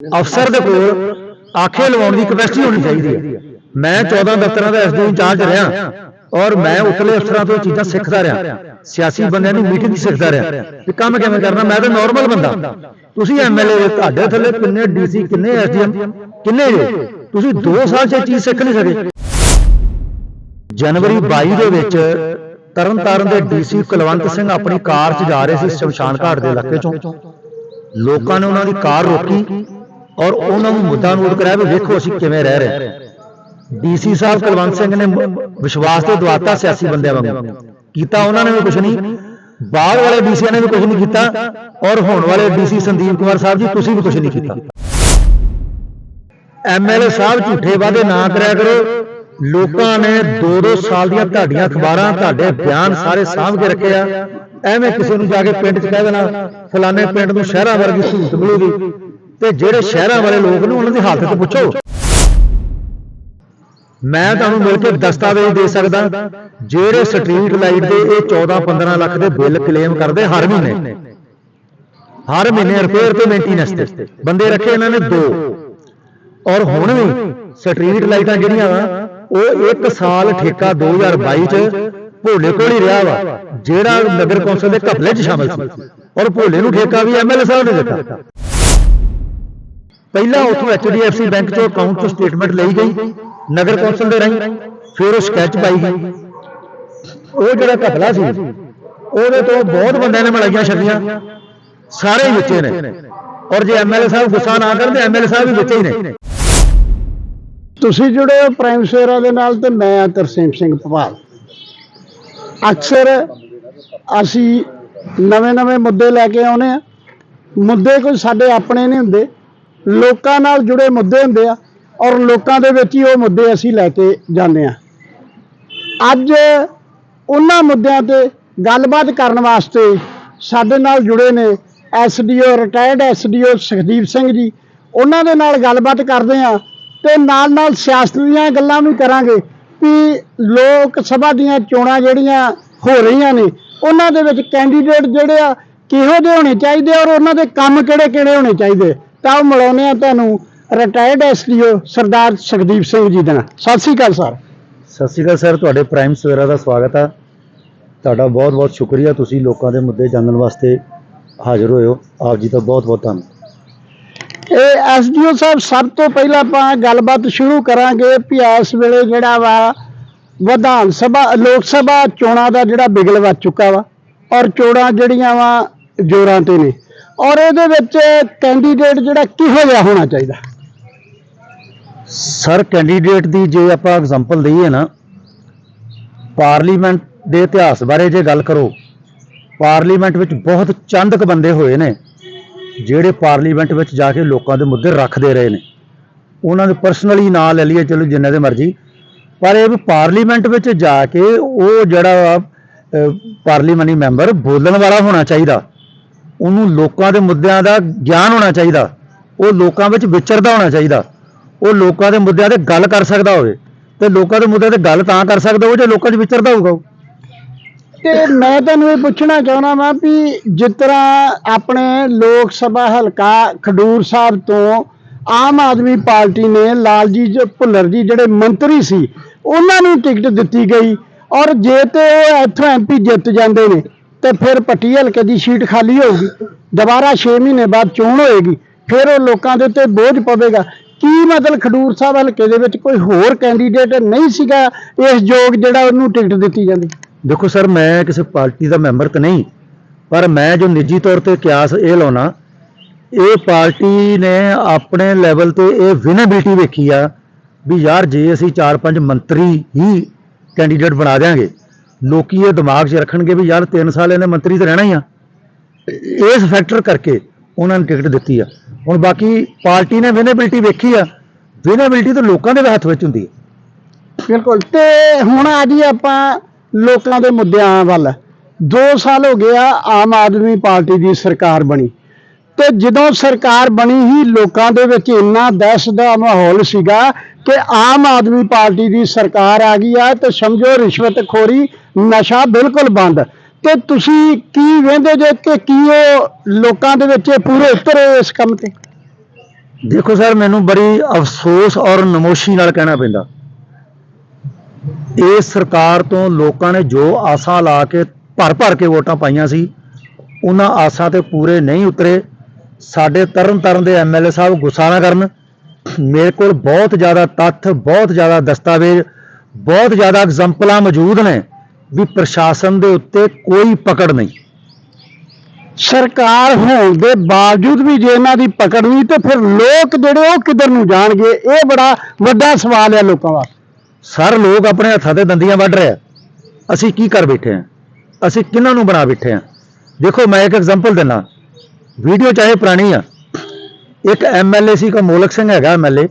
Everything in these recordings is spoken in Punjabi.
ਅਫਸਰ ਦੇ ਕੋਲ ਆਖੇ ਲਵਾਉਣ ਦੀ ਕਪੈਸਿਟੀ ਹੋਣੀ ਚਾਹੀਦੀ ਹੈ। ਮੈਂ 14 ਦਫ਼ਤਰਾਂ ਦਾ ਐਸਡੀ ਇੰਚਾਰਜ ਰਿਹਾ ਔਰ ਮੈਂ ਉਤਲੇ ਅਫਸਰਾਂ ਤੋਂ ਇਹ ਚੀਜ਼ਾਂ ਸਿੱਖਦਾ ਰਿਹਾ। ਸਿਆਸੀ ਬੰਦਿਆਂ ਦੀ ਮੀਟਿੰਗ ਸਿੱਖਦਾ ਰਿਹਾ। ਕਿ ਕੰਮ ਕਿਵੇਂ ਕਰਨਾ? ਮੈਂ ਤਾਂ ਨਾਰਮਲ ਬੰਦਾ। ਤੁਸੀਂ ਐਮਐਲਏ ਤੁਹਾਡੇ ਥੱਲੇ ਕਿੰਨੇ ਡੀਸੀ ਕਿੰਨੇ ਐਸਡੀਐਮ ਕਿੰਨੇ ਜੇ? ਤੁਸੀਂ 2 ਸਾਲ ਚ ਇਹ ਚੀਜ਼ ਸਿੱਖ ਨਹੀਂ ਸਕੇ। ਜਨਵਰੀ 22 ਦੇ ਵਿੱਚ ਤਰਨਤਾਰਨ ਦੇ ਡੀਸੀ ਕੁਲਵੰਤ ਸਿੰਘ ਆਪਣੀ ਕਾਰ 'ਚ ਜਾ ਰਹੇ ਸੀ ਸ਼ਮਸ਼ਾਨ ਘਾਟ ਦੇ ਇਲਾਕੇ 'ਚੋਂ। ਲੋਕਾਂ ਨੇ ਉਹਨਾਂ ਦੀ ਕਾਰ ਰੋਕੀ। ਔਰ ਉਹਨਾਂ ਨੂੰ ਮੁੱਦਾ ਨੋਟ ਕਰਾਇਆ ਵੀ ਵੇਖੋ ਅਸੀਂ ਕਿਵੇਂ ਰਹਿ ਰਹੇ ਹਾਂ। ਡੀਸੀ ਸਾਹਿਬ ਕੁਲਵੰਤ ਸਿੰਘ ਨੇ ਵਿਸ਼ਵਾਸ ਤੇ ਦਵਾਤਾ ਸਿਆਸੀ ਬੰਦਿਆਂ ਵਾਂਗੂ। ਕੀਤਾ ਉਹਨਾਂ ਨੇ ਵੀ ਕੁਝ ਨਹੀਂ, ਬਾਹਰ ਵਾਲੇ ਡੀਸੀਆਂ ਨੇ ਵੀ ਕੁਝ ਨਹੀਂ ਕੀਤਾ, ਔਰ ਹੋਣ ਵਾਲੇ ਡੀਸੀ ਸੰਦੀਪ ਕੁਮਾਰ ਸਾਹਿਬ ਜੀ, ਤੁਸੀਂ ਵੀ ਕੁਝ ਨਹੀਂ ਕੀਤਾ। ਐਮਐਲਏ ਸਾਹਿਬ ਝੂਠੇ ਵਾਅਦੇ ਨਾ ਕਰਿਆ ਕਰੋ। ਲੋਕਾਂ ਨੇ 2-2 ਸਾਲ ਦੀਆਂ ਤੁਹਾਡੀਆਂ ਅਖਬਾਰਾਂ, ਤੁਹਾਡੇ ਬਿਆਨ ਸਾਰੇ ਸਾਂਭ ਕੇ ਰੱਖੇ ਆ। ਐਵੇਂ ਕਿਸੇ ਨੂੰ ਜਾ ਕੇ ਪਿੰਡ 'ਚ ਕਹਿ ਦੇਣਾ, ਫਲਾਣੇ ਪਿੰਡ ਨੂੰ ਸ਼ਹਿਰਾਂ ਵਰਗੀ ਸਹੂਲਤ ਮਿਲੂਗੀ। ਤੇ ਜਿਹੜੇ ਸ਼ਹਿਰਾਂ ਵਾਲੇ ਲੋਕ ਨੇ ਉਹਨਾਂ ਦੀ ਹਾਲਤ ਤੇ ਪੁੱਛੋ। ਮੈਂ ਤੁਹਾਨੂੰ ਮਿਲ ਕੇ ਦਸਤਾਵੇਜ਼ ਦੇ ਸਕਦਾ। ਜਿਹੜੇ ਸਟਰੀਟ ਲਾਈਟ ਦੇ ਇਹ 14-15 ਲੱਖ ਦੇ ਬਿੱਲ ਕਲੇਮ ਕਰਦੇ ਹਰ ਮਹੀਨੇ। ਹਰ ਮਹੀਨੇ ਰਿਪੇਅਰ ਤੇ ਮੇਨਟੇਨੈਂਸ ਤੇ। ਬੰਦੇ ਰੱਖੇ ਇਹਨਾਂ ਨੇ ਦੋ। ਔਰ ਹੁਣ ਵੀ ਸਟਰੀਟ ਲਾਈਟਾਂ ਜਿਹੜੀਆਂ ਵਾ ਉਹ 1 ਸਾਲ ਠੇਕਾ 2022 ਚ ਭੋਲੇ ਕੋਲ ਹੀ ਰਿਹਾ ਵਾ ਜਿਹੜਾ ਨਗਰ ਕੌਂਸਲ ਦੇ ਘਪਲੇ 'ਚ ਸ਼ਾਮਲ ਸੀ। ਔਰ ਭੋਲੇ ਨੂੰ ਠੇਕਾ ਵੀ ਐਮਐਲਏ ਸਾਹਿਬ ਨੇ ਦਿੱਤਾ। ਪਹਿਲਾਂ ਉਥੋਂ ਐਚਡੀਐਫਸੀ ਬੈਂਕ ਚੋਂ ਅਕਾਊਂਟ ਤੋਂ ਸਟੇਟਮੈਂਟ ਲਈ ਗਈ ਨਗਰ ਕੌਂਸਲ ਦੇ ਰਾਹੀਂ ਫਿਰ ਉਹ ਸਕੈਚ ਪਾਈ ਗਈ। ਉਹ ਜਿਹੜਾ ਘਪਲਾ ਸੀ ਉਹਦੇ ਤੋਂ ਬਹੁਤ ਬੰਦਿਆਂ ਨੇ ਮਲਾਈਆਂ ਛੱਡੀਆਂ। ਸਾਰੇ ਹੀ ਵਿੱਚੇ ਨੇ। ਔਰ ਜੇ ਐਮਐਲਏ ਸਾਹਿਬ ਗੁੱਸਾ ਨਾ ਕਰਨ ਤੇ ਐਮਐਲਏ ਸਾਹਿਬ ਵੀ ਵਿੱਚੇ ਹੀ ਨੇ। ਤੁਸੀਂ ਜੁੜੇ ਹੋ ਪ੍ਰਾਈਮ ਸੇਰਾ ਦੇ ਨਾਲ ਤੇ ਮੈਂ ਆ ਤਰਸੇਮ ਸਿੰਘ ਭਵਾਲ ਅਕਸਰ ਅਸੀਂ ਨਵੇਂ-ਨਵੇਂ ਮੁੱਦੇ ਲੈ ਕੇ ਆਉਨੇ ਆ ਮੁੱਦੇ ਕੋਈ ਸਾਡੇ ਆਪਣੇ ਨਹੀਂ ਹੁੰਦੇ। ਲੋਕਾਂ ਨਾਲ ਜੁੜੇ ਮੁੱਦੇ ਹੁੰਦੇ ਆ ਔਰ ਲੋਕਾਂ ਦੇ ਵਿੱਚ ਹੀ ਉਹ ਮੁੱਦੇ ਅਸੀਂ ਲੈ ਕੇ ਜਾਂਦੇ ਆ। ਅੱਜ ਉਹਨਾਂ ਮੁੱਦਿਆਂ ਤੇ ਗੱਲਬਾਤ ਕਰਨ ਵਾਸਤੇ ਸਾਡੇ ਨਾਲ ਜੁੜੇ ਨੇ SDO retired SDO Sukhdeep Singh ji. ਉਹਨਾਂ ਦੇ ਨਾਲ ਗੱਲਬਾਤ ਕਰਦੇ ਆ ਤੇ ਨਾਲ ਨਾਲ ਸਿਆਸਤ ਦੀਆਂ ਗੱਲਾਂ ਵੀ ਕਰਾਂਗੇ ਕਿ ਲੋਕ ਸਭਾ ਦੀਆਂ ਚੋਣਾਂ ਜਿਹੜੀਆਂ ਹੋ ਰਹੀਆਂ ਨੇ, ਉਹਨਾਂ ਦੇ ਵਿੱਚ ਕੈਂਡੀਡੇਟ ਜਿਹੜੇ ਆ ਕਿਹੋ ਜਿਹੇ ਹੋਣੇ ਚਾਹੀਦੇ ਔਰ ਉਹਨਾਂ ਦੇ ਕੰਮ ਕਿਹੜੇ ਕਿਹੜੇ ਹੋਣੇ ਚਾਹੀਦੇ? ਤਾਂ ਉਹ ਮਿਲਾਉਂਦੇ ਆ ਤੁਹਾਨੂੰ ਰਿਟਾਇਰਡ ਐਸਡੀਓ ਸਰਦਾਰ ਸੁਖਦੀਪ ਸਿੰਘ ਜੀ ਦੇ ਨਾਲ। ਸਤਿ ਸ੍ਰੀ ਅਕਾਲ ਸਰ। ਸਤਿ ਸ਼੍ਰੀ ਅਕਾਲ ਸਰ ਤੁਹਾਡੇ ਪ੍ਰਾਈਮ ਸਵੇਰਾ ਦਾ ਸਵਾਗਤ ਆ। ਤੁਹਾਡਾ ਬਹੁਤ ਬਹੁਤ ਸ਼ੁਕਰੀਆ ਤੁਸੀਂ ਲੋਕਾਂ ਦੇ ਮੁੱਦੇ ਜਾਣਨ ਵਾਸਤੇ ਹਾਜ਼ਰ ਹੋਏ ਹੋ। ਆਪ ਜੀ ਦਾ ਬਹੁਤ ਬਹੁਤ ਧੰਨਵਾਦ ਇਹ ਐਸਡੀਓ ਸਾਹਿਬ ਸਭ ਤੋਂ ਪਹਿਲਾਂ ਆਪਾਂ ਗੱਲਬਾਤ ਸ਼ੁਰੂ ਕਰਾਂਗੇ ਵੀ ਇਸ ਵੇਲੇ ਜਿਹੜਾ ਵਾ ਵਿਧਾਨ ਸਭਾ ਲੋਕ ਸਭਾ ਚੋਣਾਂ ਦਾ ਜਿਹੜਾ ਬਿਗਲ ਵੱਜ ਚੁੱਕਾ ਵਾ ਔਰ ਚੋਣਾਂ ਜਿਹੜੀਆਂ ਵਾ ਜੋਰਾਂ ਤੇ ਨੇ। ਔਰ ਇਹਦੇ ਵਿੱਚ ਕੈਂਡੀਡੇਟ ਜਿਹੜਾ ਕਿਹੋ ਜਿਹਾ ਹੋਣਾ ਚਾਹੀਦਾ? ਸਰ ਕੈਂਡੀਡੇਟ ਦੀ ਜੇ ਆਪਾਂ ਐਗਜ਼ਾਮਪਲ ਦਈਏ ਨਾ ਪਾਰਲੀਮੈਂਟ ਦੇ ਇਤਿਹਾਸ ਬਾਰੇ ਜੇ ਗੱਲ ਕਰੋ ਪਾਰਲੀਮੈਂਟ ਵਿੱਚ ਬਹੁਤ ਚੰਦਕ ਬੰਦੇ ਹੋਏ ਨੇ ਜਿਹੜੇ ਪਾਰਲੀਮੈਂਟ ਵਿੱਚ ਜਾ ਕੇ ਲੋਕਾਂ ਦੇ ਮੁੱਦੇ ਰੱਖਦੇ ਰਹੇ ਨੇ। ਉਹਨਾਂ ਦੇ ਪਰਸਨਲੀ ਨਾਂ ਲੈ ਲਈਏ ਚਲੋ ਜਿੰਨੇ ਦੇ ਮਰਜ਼ੀ। ਪਰ ਇਹ ਵੀ ਪਾਰਲੀਮੈਂਟ ਵਿੱਚ ਜਾ ਕੇ ਉਹ ਜਿਹੜਾ ਅਹ, ਪਾਰਲੀਮੈਂਟੀ ਮੈਂਬਰ ਬੋਲਣ ਵਾਲਾ ਹੋਣਾ ਚਾਹੀਦਾ। ਉਹਨੂੰ ਲੋਕਾਂ ਦੇ ਮੁੱਦਿਆਂ ਦਾ ਗਿਆਨ ਹੋਣਾ ਚਾਹੀਦਾ। ਉਹ ਲੋਕਾਂ ਵਿੱਚ ਵਿਚਰਦਾ ਹੋਣਾ ਚਾਹੀਦਾ। ਉਹ ਲੋਕਾਂ ਦੇ ਮੁੱਦਿਆਂ ਤੇ ਗੱਲ ਕਰ ਸਕਦਾ ਹੋਵੇ। ਤੇ ਲੋਕਾਂ ਦੇ ਮੁੱਦਿਆਂ ਤੇ ਗੱਲ ਤਾਂ ਕਰ ਸਕਦਾ ਉਹ ਜੇ ਲੋਕਾਂ 'ਚ ਵਿਚਰਦਾ ਹੋਊਗਾ ਉਹ। ਤੇ ਮੈਂ ਤੁਹਾਨੂੰ ਇਹ ਪੁੱਛਣਾ ਚਾਹੁੰਦਾ ਵਾਂ ਵੀ ਜਿਸ ਤਰ੍ਹਾਂ ਆਪਣੇ ਲੋਕ ਸਭਾ ਹਲਕਾ ਖਡੂਰ ਸਾਹਿਬ ਤੋਂ ਆਮ ਆਦਮੀ ਪਾਰਟੀ ਨੇ ਲਾਲਜੀ ਭੁੱਲਰ ਜੀ ਜਿਹੜੇ ਮੰਤਰੀ ਸੀ, ਉਹਨਾਂ ਨੂੰ ਟਿਕਟ ਦਿੱਤੀ ਗਈ। ਔਰ ਜੇ ਤੇ ਉਹ ਇੱਥੋਂ ਐਮਪੀ ਜਿੱਤ ਜਾਂਦੇ ਨੇ ਤੇ ਫਿਰ ਪੱਟੀ ਹਲਕੇ ਦੀ ਸੀਟ ਖਾਲੀ ਹੋਊਗੀ। ਦੁਬਾਰਾ 6 ਮਹੀਨੇ ਬਾਅਦ ਚੋਣ ਹੋਏਗੀ, ਫਿਰ ਉਹ ਲੋਕਾਂ ਦੇ ਉੱਤੇ ਬੋਝ ਪਵੇਗਾ। ਕੀ ਮਤਲਬ ਖਡੂਰ ਸਾਹਿਬ ਹਲਕੇ ਦੇ ਵਿੱਚ ਕੋਈ ਹੋਰ ਕੈਂਡੀਡੇਟ ਨਹੀਂ ਸੀਗਾ ਇਸ ਯੋਗ ਜਿਹੜਾ ਉਹਨੂੰ ਟਿਕਟ ਦਿੱਤੀ ਜਾਂਦੀ? ਦੇਖੋ ਸਰ, ਮੈਂ ਕਿਸੇ ਪਾਰਟੀ ਦਾ ਮੈਂਬਰ ਤਾਂ ਨਹੀਂ, ਪਰ ਮੈਂ ਜੋ ਨਿੱਜੀ ਤੌਰ ਤੇ ਕਿਆਸ ਇਹ ਲਾਉਣਾ, ਇਹ ਪਾਰਟੀ ਨੇ ਆਪਣੇ ਲੈਵਲ ਤੇ ਇਹ ਵਿਨੇਬਿਲਿਟੀ ਵੇਖੀ ਆ ਵੀ ਯਾਰ ਜੇ ਅਸੀਂ 4-5 ਮੰਤਰੀ ਹੀ ਕੈਂਡੀਡੇਟ ਬਣਾ ਦਿਆਂਗੇ ਲੋਕੀ ਇਹ ਦਿਮਾਗ 'ਚ ਰੱਖਣਗੇ ਵੀ ਯਾਰ 3 ਸਾਲ ਇਹਨੇ ਮੰਤਰੀ ਤੇ ਰਹਿਣਾ ਹੀ ਆ। ਇਸ ਫੈਕਟਰ ਕਰਕੇ ਉਹਨਾਂ ਨੇ ਟਿਕਟ ਦਿੱਤੀ ਆ। ਹੁਣ ਬਾਕੀ ਪਾਰਟੀ ਨੇ ਵਿਨੇਬਿਲਿਟੀ ਵੇਖੀ ਆ। ਵਿਨੇਬਿਲਿਟੀ ਤਾਂ ਲੋਕਾਂ ਦੇ ਹੱਥ ਵਿੱਚ ਹੁੰਦੀ ਹੈ ਬਿਲਕੁਲ। ਤੇ ਹੁਣ ਆ ਜੀ ਆਪਾਂ ਲੋਕਾਂ ਦੇ ਮੁੱਦਿਆਂ ਵੱਲ। 2 ਸਾਲ ਹੋ ਗਿਆ ਆਮ ਆਦਮੀ ਪਾਰਟੀ ਦੀ ਸਰਕਾਰ ਬਣੀ। ਤੇ ਜਦੋਂ ਸਰਕਾਰ ਬਣੀ ਹੀ ਲੋਕਾਂ ਦੇ ਵਿੱਚ ਇੰਨਾ ਦਹਿਸ਼ਤ ਦਾ ਮਾਹੌਲ ਸੀਗਾ ਕਿ ਆਮ ਆਦਮੀ ਪਾਰਟੀ ਦੀ ਸਰਕਾਰ ਆ ਗਈ ਆ ਤੇ ਸਮਝੋ ਰਿਸ਼ਵਤਖੋਰੀ ਨਸ਼ਾ ਬਿਲਕੁਲ ਬੰਦ। ਤੇ ਤੁਸੀਂ ਕੀ ਵੇਂਦੇ ਜੇ ਕਿ ਕੀ ਉਹ ਲੋਕਾਂ ਦੇ ਵਿੱਚ ਪੂਰੇ ਉਤਰੇ ਇਸ ਕੰਮ ਤੇ? ਦੇਖੋ ਸਰ, ਮੈਨੂੰ ਬੜੀ ਅਫਸੋਸ ਔਰ ਨਮੋਸ਼ੀ ਨਾਲ ਕਹਿਣਾ ਪੈਂਦਾ। ਇਹ ਸਰਕਾਰ ਤੋਂ ਲੋਕਾਂ ਨੇ ਜੋ ਆਸਾਂ ਲਾ ਕੇ ਭਰ ਭਰ ਕੇ ਵੋਟਾਂ ਪਾਈਆਂ ਸੀ, ਉਹਨਾਂ ਆਸਾਂ ਤੇ ਪੂਰੇ ਨਹੀਂ ਉਤਰੇ। ਸਾਡੇ ਤਰਨ ਤਾਰਨ ਦੇ ਐਮਐਲਏ ਸਾਹਿਬ ਗੁੱਸਾ ਨਾ ਕਰਨ। ਮੇਰੇ ਕੋਲ ਬਹੁਤ ਜ਼ਿਆਦਾ ਤੱਥ ਬਹੁਤ ਜ਼ਿਆਦਾ ਦਸਤਾਵੇਜ਼ ਬਹੁਤ ਜ਼ਿਆਦਾ ਐਗਜ਼ਾਮਪਲਾਂ ਮੌਜੂਦ ਨੇ ਵੀ ਪ੍ਰਸ਼ਾਸਨ ਦੇ ਉੱਤੇ ਕੋਈ ਪਕੜ ਨਹੀਂ। ਸਰਕਾਰ ਹੋਣ ਦੇ ਬਾਵਜੂਦ ਵੀ ਜੇ ਇਹਨਾਂ ਦੀ ਪਕੜ ਨਹੀਂ ਤੇ ਫਿਰ ਲੋਕ ਜਿਹੜੇ ਉਹ ਕਿੱਧਰ ਨੂੰ ਜਾਣਗੇ? ਇਹ ਬੜਾ ਵੱਡਾ ਸਵਾਲ ਹੈ ਲੋਕਾਂ ਵਾਸਤੇ ਸਰ ਲੋਕ ਆਪਣੇ ਹੱਥਾਂ ਤੇ ਦੰਦੀਆਂ ਵੱਢ ਰਹੇ ਆ। ਅਸੀਂ ਕੀ ਕਰ ਬੈਠੇ ਆ? ਅਸੀਂ ਕਿਹਨਾਂ ਨੂੰ ਬਣਾ ਬੈਠੇ ਆ? ਦੇਖੋ ਮੈਂ ਇੱਕ ਐਗਜ਼ਾਮਪਲ ਦਿੰਦਾ। ਵੀਡੀਓ ਚਾਹੇ ਪੁਰਾਣੀ ਆ। ਇੱਕ ਐਮਐਲਏ ਸੀ ਕੋ ਮੋਲਕ ਸਿੰਘ ਹੈਗਾ ਐਮਐਲਏ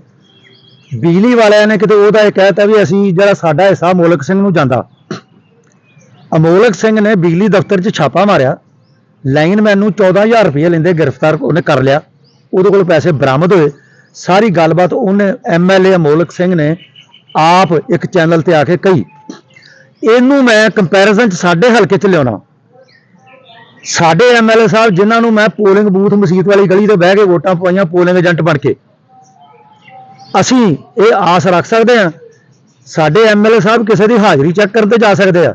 ਬਿਜਲੀ ਵਾਲਿਆਂ ਨੇ ਕਿਤੇ ਉਹਦਾ ਇਹ ਕਹਿਤਾ ਵੀ ਅਸੀਂ ਜਿਹੜਾ ਸਾਡਾ ਹਿੱਸਾ ਮੋਲਕ ਸਿੰਘ ਨੂੰ ਜਾਂਦਾ। ਅਮੋਲਕ ਸਿੰਘ ਨੇ ਬਿਜਲੀ ਦਫ਼ਤਰ 'ਚ ਛਾਪਾ ਮਾਰਿਆ। ਲਾਈਨਮੈਨ ਨੂੰ 14000 ਰੁਪਏ ਲੈਂਦੇ ਗ੍ਰਿਫਤਾਰ ਉਹਨੇ ਕਰ ਲਿਆ। ਉਹਦੇ ਕੋਲ ਪੈਸੇ ਬਰਾਮਦ ਹੋਏ। ਸਾਰੀ ਗੱਲਬਾਤ ਉਹਨੇ ਐਮਐਲਏ ਅਮੋਲਕ ਸਿੰਘ ਨੇ ਆਪ ਇੱਕ ਚੈਨਲ ਤੇ ਆ ਕੇ ਕਹੀ। ਇਹਨੂੰ ਮੈਂ ਕੰਪੈਰੀਜ਼ਨ ਚ ਸਾਡੇ ਹਲਕੇ ਚ ਲਿਆਉਣਾ। ਸਾਡੇ ਐਮਐਲਏ ਸਾਹਿਬ ਜਿਨ੍ਹਾਂ ਨੂੰ ਮੈਂ ਪੋਲਿੰਗ ਬੂਥ ਮਸੀਤ ਵਾਲੀ ਗਲੀ ਤੇ ਬਹਿ ਕੇ ਵੋਟਾਂ ਪਵਾਈਆਂ ਪੋਲਿੰਗ ਏਜੰਟ ਬਣ ਕੇ। ਅਸੀਂ ਇਹ ਆਸ ਰੱਖ ਸਕਦੇ ਹਾਂ, ਸਾਡੇ ਐਮਐਲਏ ਸਾਹਿਬ ਕਿਸੇ ਦੀ ਹਾਜ਼ਰੀ ਚੈੱਕ ਕਰਨ ਤੇ ਜਾ ਸਕਦੇ ਆ।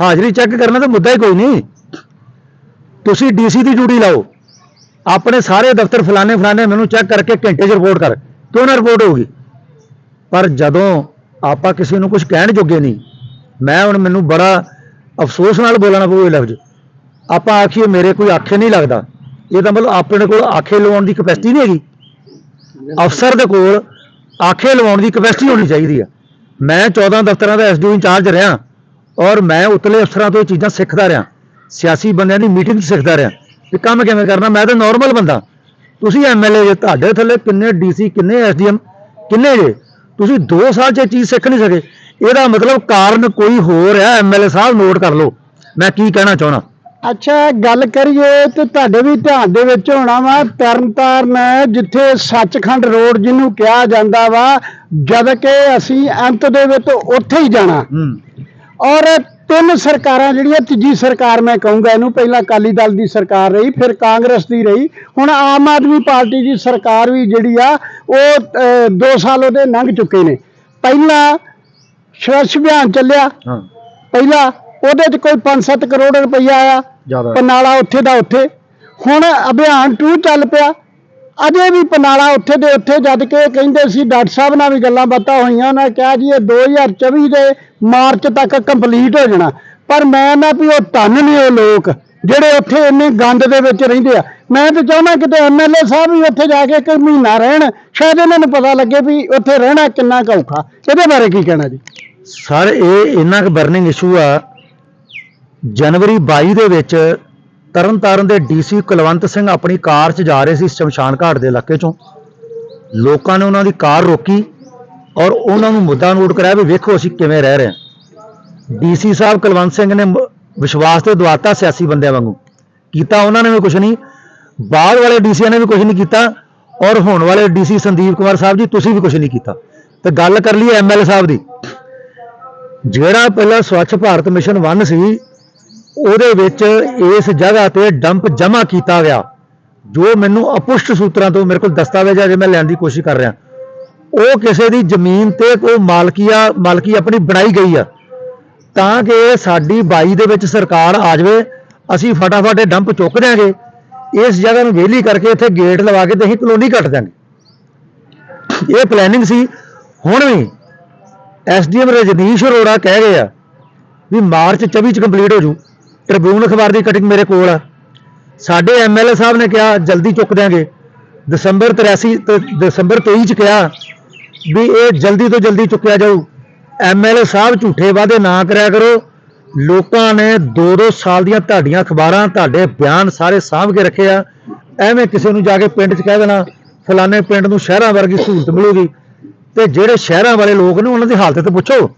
ਹਾਜ਼ਰੀ ਚੈੱਕ ਕਰਨਾ ਤਾਂ ਮੁੱਦਾ ਹੀ ਕੋਈ ਨਹੀਂ। ਤੁਸੀਂ ਡੀਸੀ ਦੀ ਡਿਊਟੀ ਲਾਓ। ਆਪਣੇ ਸਾਰੇ ਦਫ਼ਤਰ ਫਲਾਣੇ ਫਲਾਣੇ ਮੈਨੂੰ ਚੈੱਕ ਕਰਕੇ ਘੰਟੇ 'ਚ ਰਿਪੋਰਟ ਕਰ, ਕਿਉਂ ਨਾ ਰਿਪੋਰਟ ਹੋਊਗੀ? ਪਰ ਜਦੋਂ ਆਪਾਂ ਕਿਸੇ ਨੂੰ ਕੁਝ ਕਹਿਣ ਜੋਗੇ ਨਹੀਂ, ਮੈਂ ਹੁਣ ਮੈਨੂੰ ਬੜਾ ਅਫਸੋਸ ਨਾਲ ਬੋਲਣਾ ਪਊ ਇਹ ਲਫ਼ਜ਼। ਆਪਾਂ ਆਖੀਏ ਮੇਰੇ ਕੋਈ ਆਖੇ ਨਹੀਂ ਲੱਗਦਾ। ਇਹ ਤਾਂ ਮਤਲਬ ਆਪਣੇ ਕੋਲ ਆਖੇ ਲਵਾਉਣ ਦੀ ਕਪੈਸਿਟੀ ਨਹੀਂ ਹੈਗੀ। ਅਫਸਰ ਦੇ ਕੋਲ ਆਖੇ ਲਵਾਉਣ ਦੀ ਕਪੈਸਿਟੀ ਹੋਣੀ ਚਾਹੀਦੀ ਆ। ਮੈਂ 14 ਦਫ਼ਤਰਾਂ ਦਾ ਐਸਡੀ ਇੰਚਾਰਜ ਰਿਹਾ ਔਰ ਮੈਂ ਉਤਲੇ ਅਫਸਰਾਂ ਤੋਂ ਇਹ ਚੀਜ਼ਾਂ ਸਿੱਖਦਾ ਰਿਹਾ। ਸਿਆਸੀ ਬੰਦਿਆਂ ਦੀ ਮੀਟਿੰਗ ਸਿੱਖਦਾ ਰਿਹਾ। ਕਿ ਕੰਮ ਕਿਵੇਂ ਕਰਨਾ? ਮੈਂ ਤਾਂ ਨਾਰਮਲ ਬੰਦਾ। ਤੁਸੀਂ ਐਮਐਲਏ ਜੇ ਤੁਹਾਡੇ ਥੱਲੇ ਕਿੰਨੇ ਡੀਸੀ ਕਿੰਨੇ ਐਸਡੀਐਮ ਕਿੰਨੇ ਜੇ? ਤੁਸੀਂ 2 ਸਾਲ 'ਚ ਇਹ ਚੀਜ਼ ਸਿੱਖ ਨਹੀਂ ਸਕੇ। ਇਹਦਾ ਮਤਲਬ ਕਾਰਨ ਕੋਈ ਹੋਰ ਹੈ ਐਮਐਲਏ ਸਾਹਿਬ ਨੋਟ ਕਰ ਲਓ। ਮੈਂ ਕੀ ਕਹਿਣਾ ਚਾਹਣਾ ਅੱਛਾ ਗੱਲ ਕਰੀਏ ਤੇ ਤੁਹਾਡੇ ਵੀ ਧਿਆਨ ਦੇ ਵਿੱਚ ਹੋਣਾ ਵਾ ਤਰਨਤਾਰਨ ਜਿੱਥੇ ਸੱਚਖੰਡ ਰੋਡ ਜਿਹਨੂੰ ਕਿਹਾ ਜਾਂਦਾ ਵਾ ਜਦ ਕਿ ਅਸੀਂ ਅੰਤ ਦੇ ਵਿੱਚ ਉੱਥੇ ਹੀ ਜਾਣਾ। ਹੂੰ। ਔਰ ਤਿੰਨ ਸਰਕਾਰਾਂ ਜਿਹੜੀਆਂ ਤੀਜੀ ਸਰਕਾਰ ਮੈਂ ਕਹੂੰਗਾ ਇਹਨੂੰ ਪਹਿਲਾਂ ਅਕਾਲੀ ਦਲ ਦੀ ਸਰਕਾਰ ਰਹੀ ਫਿਰ ਕਾਂਗਰਸ ਦੀ ਰਹੀ ਹੁਣ ਆਮ ਆਦਮੀ ਪਾਰਟੀ ਦੀ ਸਰਕਾਰ ਵੀ ਜਿਹੜੀ ਆ ਉਹ 2 ਸਾਲ ਉਹਦੇ ਲੰਘ ਚੁੱਕੇ ਨੇ। ਪਹਿਲਾਂ ਸਵੱਛ ਅਭਿਆਨ ਚੱਲਿਆ। ਹਾਂ। ਪਹਿਲਾਂ ਉਹਦੇ 'ਚ ਕੋਈ 5-7 ਕਰੋੜ ਰੁਪਈਆ ਆਇਆ ਪਨਾਲਾ ਉੱਥੇ ਦਾ ਉੱਥੇ। ਹੁਣ ਅਭਿਆਨ 2 ਚੱਲ ਪਿਆ। ਅਜੇ ਵੀ ਪਨਾਲਾ ਉੱਥੇ ਦੇ ਉੱਥੇ ਜਦ ਕਿ ਕਹਿੰਦੇ ਸੀ ਡਾਕਟਰ ਸਾਹਿਬ ਨਾਲ ਵੀ ਗੱਲਾਂ ਬਾਤਾਂ ਹੋਈਆਂ ਉਹਨਾਂ ਕਿਹਾ ਜੀ ਇਹ 2024 ਦੇ ਮਾਰਚ ਤੱਕ ਕੰਪਲੀਟ ਹੋ ਜਾਣਾ। ਪਰ ਮੈਂ ਨਾ ਵੀ ਉਹ ਧੰਨ ਨਹੀਂ ਉਹ ਲੋਕ ਜਿਹੜੇ ਉੱਥੇ ਇੰਨੇ ਗੰਦ ਦੇ ਵਿੱਚ ਰਹਿੰਦੇ ਆ। ਮੈਂ ਤਾਂ ਚਾਹੁੰਦਾ ਕਿਤੇ ਐਮਐਲਏ ਸਾਹਿਬ ਵੀ ਉੱਥੇ ਜਾ ਕੇ ਇੱਕ ਮਹੀਨਾ ਰਹਿਣ ਸ਼ਾਇਦ ਇਹਨਾਂ ਨੂੰ ਪਤਾ ਲੱਗੇ ਵੀ ਉੱਥੇ ਰਹਿਣਾ ਕਿੰਨਾ ਔਖਾ। ਇਹਦੇ ਬਾਰੇ ਕੀ ਕਹਿਣਾ ਜੀ? ਸਰ ਇਹ ਇੰਨਾ ਕੁ ਬਰਨਿੰਗ ਇਸ਼ੂ ਆ ਜਨਵਰੀ 22 ਦੇ ਵਿੱਚ ਤਰਨਤਾਰਨ ਦੇ ਡੀਸੀ ਕੁਲਵੰਤ ਸਿੰਘ ਆਪਣੀ ਕਾਰ 'ਚ ਜਾ ਰਹੇ ਸੀ ਸ਼ਮਸ਼ਾਨ ਘਾਟ ਦੇ ਇਲਾਕੇ 'ਚੋਂ। ਲੋਕਾਂ ਨੇ ਉਹਨਾਂ ਦੀ ਕਾਰ ਰੋਕੀ ਔਰ ਉਹਨਾਂ ਨੂੰ ਮੁੱਦਾ ਨੋਟ ਕਰਾਇਆ ਵੀ ਵੇਖੋ ਅਸੀਂ ਕਿਵੇਂ ਰਹਿ ਰਹੇ ਹਾਂ। ਡੀਸੀ ਸਾਹਿਬ ਕੁਲਵੰਤ ਸਿੰਘ ਨੇ ਵਿਸ਼ਵਾਸ ਤੇ ਦਵਾਤਾ ਸਿਆਸੀ ਬੰਦਿਆਂ ਵਾਂਗੂ। ਕੀਤਾ ਉਹਨਾਂ ਨੇ ਵੀ ਕੁਝ ਨਹੀਂ, ਬਾਅਦ ਵਾਲੇ ਡੀਸੀਆਂ ਨੇ ਵੀ ਕੁਝ ਨਹੀਂ ਕੀਤਾ ਔਰ ਹੁਣ ਵਾਲੇ ਡੀਸੀ ਸੰਦੀਪ ਕੁਮਾਰ ਸਾਹਿਬ ਜੀ ਤੁਸੀਂ ਵੀ ਕੁਝ ਨਹੀਂ ਕੀਤਾ। ਤੇ ਗੱਲ ਕਰ ਲਈ ਐਮਐਲਏ ਸਾਹਿਬ ਦੀ। ਜਿਹੜਾ ਪਹਿਲਾਂ ਸਵੱਛ ਭਾਰਤ ਮਿਸ਼ਨ 1 ਸੀ ਉਹਦੇ ਵਿੱਚ ਇਸ ਜਗ੍ਹਾ ਤੇ ਡੰਪ ਜਮ੍ਹਾਂ ਕੀਤਾ ਗਿਆ, ਜੋ ਮੈਨੂੰ ਅਪੁਸ਼ਟ ਸੂਤਰਾਂ ਤੋਂ ਮੇਰੇ ਕੋਲ ਦਸਤਾਵੇਜ਼ ਹੈ ਜੇ ਮੈਂ ਲੈਣ ਦੀ ਕੋਸ਼ਿਸ਼ ਕਰ ਰਿਹਾ। ਉਹ ਕਿਸੇ ਦੀ ਜ਼ਮੀਨ ਤੇ ਕੋਈ ਮਾਲਕੀਆ, ਮਾਲਕੀ ਆਪਣੀ ਬਣਾਈ ਗਈ ਆ। ਤਾਂ ਕਿ ਸਾਡੀ ਬਾਈ ਦੇ ਵਿੱਚ ਸਰਕਾਰ ਆ ਜਾਵੇ, ਅਸੀਂ ਫਟਾਫਟ ਇਹ ਡੰਪ ਚੁੱਕ ਦਿਆਂਗੇ। ਇਸ ਜਗ੍ਹਾ ਨੂੰ ਵਿਹਲੀ ਕਰਕੇ ਇੱਥੇ ਗੇਟ ਲਵਾ ਕੇ ਤੇ ਅਸੀਂ ਕਲੋਨੀ ਕੱਟ ਦਿਆਂਗੇ। ਇਹ ਪਲੈਨਿੰਗ ਸੀ। ਹੁਣ ਵੀ ਐਸਡੀਐਮ ਰਜਨੀਸ਼ ਅਰੋੜਾ ਕਹਿ ਗਏ ਆ ਵੀ ਮਾਰਚ 24 ਚ ਕੰਪਲੀਟ ਹੋ ਜੂ। ਟ੍ਰਿਬਿਊਨ ਅਖਬਾਰ ਦੀ ਕਟਿੰਗ ਮੇਰੇ ਕੋਲ ਆ। ਸਾਡੇ ਐਮਐਲਏ ਸਾਹਿਬ ਨੇ ਕਿਹਾ, ਜਲਦੀ ਚੁੱਕ ਦਿਆਂਗੇ। ਦਸੰਬਰ 83 ਦਸੰਬਰ 23 ਚ ਕਿਹਾ ਵੀ ਇਹ ਜਲਦੀ ਤੋਂ ਜਲਦੀ ਚੁੱਕਿਆ ਜਾਊ। ਐਮਐਲਏ ਸਾਹਿਬ ਝੂਠੇ ਵਾਅਦੇ ਨਾ ਕਰਿਆ ਕਰੋ। ਲੋਕਾਂ ਨੇ 2-2 ਸਾਲ ਦੀਆਂ ਤੁਹਾਡੀਆਂ ਅਖਬਾਰਾਂ, ਤੁਹਾਡੇ ਬਿਆਨ ਸਾਰੇ ਸਾਂਭ ਕੇ ਰੱਖੇ ਆ। ਐਵੇਂ ਕਿਸੇ ਨੂੰ ਜਾ ਕੇ ਪਿੰਡ 'ਚ ਕਹਿ ਦੇਣਾ, ਫਲਾਣੇ ਪਿੰਡ ਨੂੰ ਸ਼ਹਿਰਾਂ ਵਰਗੀ ਸਹੂਲਤ ਮਿਲੂਗੀ। ਤੇ ਜਿਹੜੇ ਸ਼ਹਿਰਾਂ ਵਾਲੇ ਲੋਕ ਨੇ, ਉਹਨਾਂ ਦੀ ਹਾਲਤ ਪੁੱਛੋ।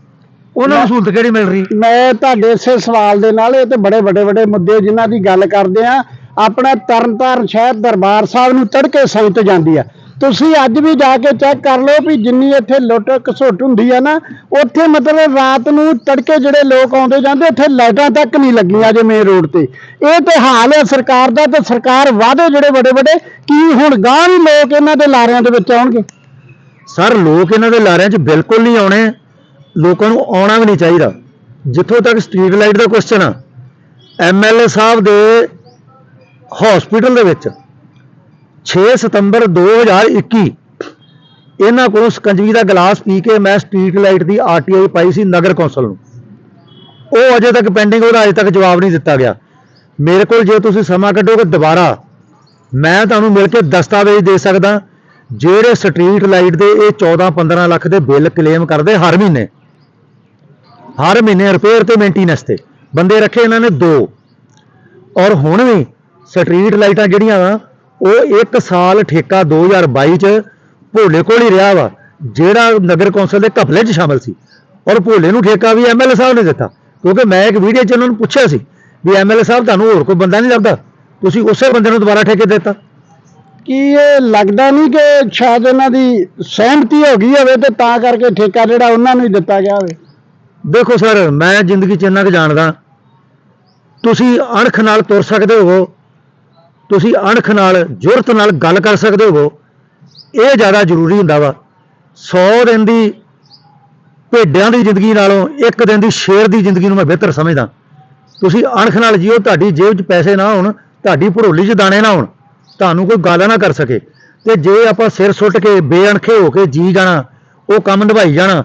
ਉਹਨਾਂ ਨੂੰ ਸਹੂਲਤ ਕਿਹੜੀ ਮਿਲ ਰਹੀ? ਮੈਂ ਤੁਹਾਡੇ ਇਸੇ ਸਵਾਲ ਦੇ ਨਾਲ ਇਹ ਤੇ ਬੜੇ ਵੱਡੇ ਵੱਡੇ ਮੁੱਦੇ ਜਿਨ੍ਹਾਂ ਦੀ ਗੱਲ ਕਰਦੇ ਆ ਆਪਣਾ ਤਰਨਤਾਰਨ ਸ਼ਹਿਰ ਦਰਬਾਰ ਸਾਹਿਬ ਨੂੰ ਤੜਕੇ ਸੰਗਤ ਜਾਂਦੀ ਆ। ਤੁਸੀਂ ਅੱਜ ਵੀ ਜਾ ਕੇ ਚੈੱਕ ਕਰ ਲਓ ਵੀ ਜਿੰਨੀ ਇੱਥੇ ਲੁੱਟ ਘਸੁੱਟ ਹੁੰਦੀ ਆ ਨਾ ਉੱਥੇ ਮਤਲਬ ਰਾਤ ਨੂੰ ਤੜਕੇ ਜਿਹੜੇ ਲੋਕ ਆਉਂਦੇ ਜਾਂਦੇ ਇੱਥੇ ਲਾਈਟਾਂ ਤੱਕ ਨਹੀਂ ਲੱਗੀਆਂ ਜੇ ਮੇਨ ਰੋਡ ਤੇ। ਇਹ ਤੇ ਹਾਲ ਹੈ ਸਰਕਾਰ ਦਾ ਤੇ ਸਰਕਾਰ ਵਾਅਦੇ ਜਿਹੜੇ ਵੱਡੇ ਵੱਡੇ ਕੀ ਹੁਣ ਗਾਂ ਵੀ ਲੋਕ ਇਹਨਾਂ ਦੇ ਲਾਰਿਆਂ ਦੇ ਵਿੱਚ ਆਉਣਗੇ? ਸਰ ਲੋਕ ਇਹਨਾਂ ਦੇ ਲਾਰਿਆਂ 'ਚ ਬਿਲਕੁਲ ਨਹੀਂ ਆਉਣੇ। ਲੋਕਾਂ ਨੂੰ ਆਉਣਾ ਵੀ ਨਹੀਂ ਚਾਹੀਦਾ। ਜਿੱਥੋਂ ਤੱਕ ਸਟਰੀਟ ਲਾਈਟ ਦਾ ਕੁਐਸਚਨ ਆ ਐਮਐਲਏ ਸਾਹਿਬ ਦੇ ਹਸਪੀਟਲ ਦੇ ਵਿੱਚ 6 ਸਤੰਬਰ 2021 ਇਹਨਾਂ ਕੋਲੋਂ ਸਕੰਜਵੀ ਦਾ ਗਲਾਸ ਪੀ ਕੇ ਮੈਂ ਸਟਰੀਟ ਲਾਈਟ ਦੀ ਆਰਟੀਆਈ ਪਾਈ ਸੀ ਨਗਰ ਕੌਂਸਲ ਨੂੰ। ਉਹ ਅਜੇ ਤੱਕ ਪੈਂਡਿੰਗ ਉਹਦਾ ਅਜੇ ਤੱਕ ਜਵਾਬ ਨਹੀਂ ਦਿੱਤਾ ਗਿਆ। ਮੇਰੇ ਕੋਲ ਜੇ ਤੁਸੀਂ ਸਮਾਂ ਕੱਢੋਗੇ ਦੁਬਾਰਾ, ਮੈਂ ਤੁਹਾਨੂੰ ਮਿਲ ਕੇ ਦਸਤਾਵੇਜ਼ ਦੇ ਸਕਦਾ। ਜਿਹੜੇ ਸਟਰੀਟ ਲਾਈਟ ਦੇ ਇਹ 14-15 ਲੱਖ ਦੇ ਬਿੱਲ ਕਲੇਮ ਕਰਦੇ ਹਰ ਮਹੀਨੇ। ਹਰ ਮਹੀਨੇ ਰਿਪੇਅਰ ਤੇ ਮੇਨਟੇਨੈਂਸ ਤੇ। ਬੰਦੇ ਰੱਖੇ ਇਹਨਾਂ ਨੇ ਦੋ। ਔਰ ਹੁਣ ਵੀ ਸਟਰੀਟ ਲਾਈਟਾਂ ਜਿਹੜੀਆਂ ਵਾ, ਉਹ 1 ਸਾਲ ਠੇਕਾ 2022 ਚ ਭੋਲੇ ਕੋਲ ਹੀ ਰਿਹਾ ਵਾ, ਜਿਹੜਾ ਨਗਰ ਕੌਂਸਲ ਦੇ ਘਪਲੇ 'ਚ ਸ਼ਾਮਲ ਸੀ। ਔਰ ਭੋਲੇ ਨੂੰ ਠੇਕਾ ਵੀ ਐਮਐਲਏ ਸਾਹਿਬ ਨੇ ਦਿੱਤਾ, ਕਿਉਂਕਿ ਮੈਂ ਇੱਕ ਵੀਡੀਓ 'ਚ ਉਹਨਾਂ ਨੂੰ ਪੁੱਛਿਆ ਸੀ ਵੀ ਐਮਐਲਏ ਸਾਹਿਬ, ਤੁਹਾਨੂੰ ਹੋਰ ਕੋਈ ਬੰਦਾ ਨਹੀਂ ਲੱਭਦਾ? ਤੁਸੀਂ ਉਸੇ ਬੰਦੇ ਨੂੰ ਦੁਬਾਰਾ ਠੇਕੇ ਦਿੱਤਾ। ਕੀ ਇਹ ਲੱਗਦਾ ਨਹੀਂ ਕਿ ਸ਼ਾਇਦ ਇਹਨਾਂ ਦੀ ਸਹਿਮਤੀ ਹੋ ਗਈ ਹੋਵੇ ਤੇ ਤਾਂ ਕਰਕੇ ਠੇਕਾ ਜਿਹੜਾ ਉਹਨਾਂ ਨੂੰ ਹੀ ਦਿੱਤਾ ਗਿਆ ਹੋਵੇ? ਦੇਖੋ ਸਰ, ਮੈਂ ਜ਼ਿੰਦਗੀ 'ਚ ਇੰਨਾ ਕੁ ਜਾਣਦਾ। ਤੁਸੀਂ ਅਣਖ ਨਾਲ ਤੁਰ ਸਕਦੇ ਹੋ ਤੁਸੀਂ ਅਣਖ ਨਾਲ, ਜੁਰਤ ਨਾਲ ਗੱਲ ਕਰ ਸਕਦੇ ਹੋ ਇਹ ਜ਼ਿਆਦਾ ਜ਼ਰੂਰੀ ਹੁੰਦਾ ਵਾ। 100 ਦਿਨ ਦੀ ਭੇਡਿਆਂ ਦੀ ਜ਼ਿੰਦਗੀ ਨਾਲੋਂ ਇੱਕ ਦਿਨ ਦੀ ਸ਼ੇਰ ਦੀ ਜ਼ਿੰਦਗੀ ਨੂੰ ਮੈਂ ਬਿਹਤਰ ਸਮਝਦਾ। ਤੁਸੀਂ ਅਣਖ ਨਾਲ ਜੀਓ, ਤੁਹਾਡੀ ਜੇਬ 'ਚ ਪੈਸੇ ਨਾ ਹੋਣ, ਤੁਹਾਡੀ ਭੜੋਲੀ 'ਚ ਦਾਣੇ ਨਾ ਹੋਣ, ਤੁਹਾਨੂੰ ਕੋਈ ਗੱਲ ਨਾ ਕਰ ਸਕੇ। ਤੇ ਜੇ ਆਪਾਂ ਸਿਰ ਸੁੱਟ ਕੇ ਬੇਅਣਖੇ ਹੋ ਕੇ ਜੀ ਜਾਣਾ, ਉਹ ਕੰਮ ਨਿਭਾਈ ਜਾਣਾ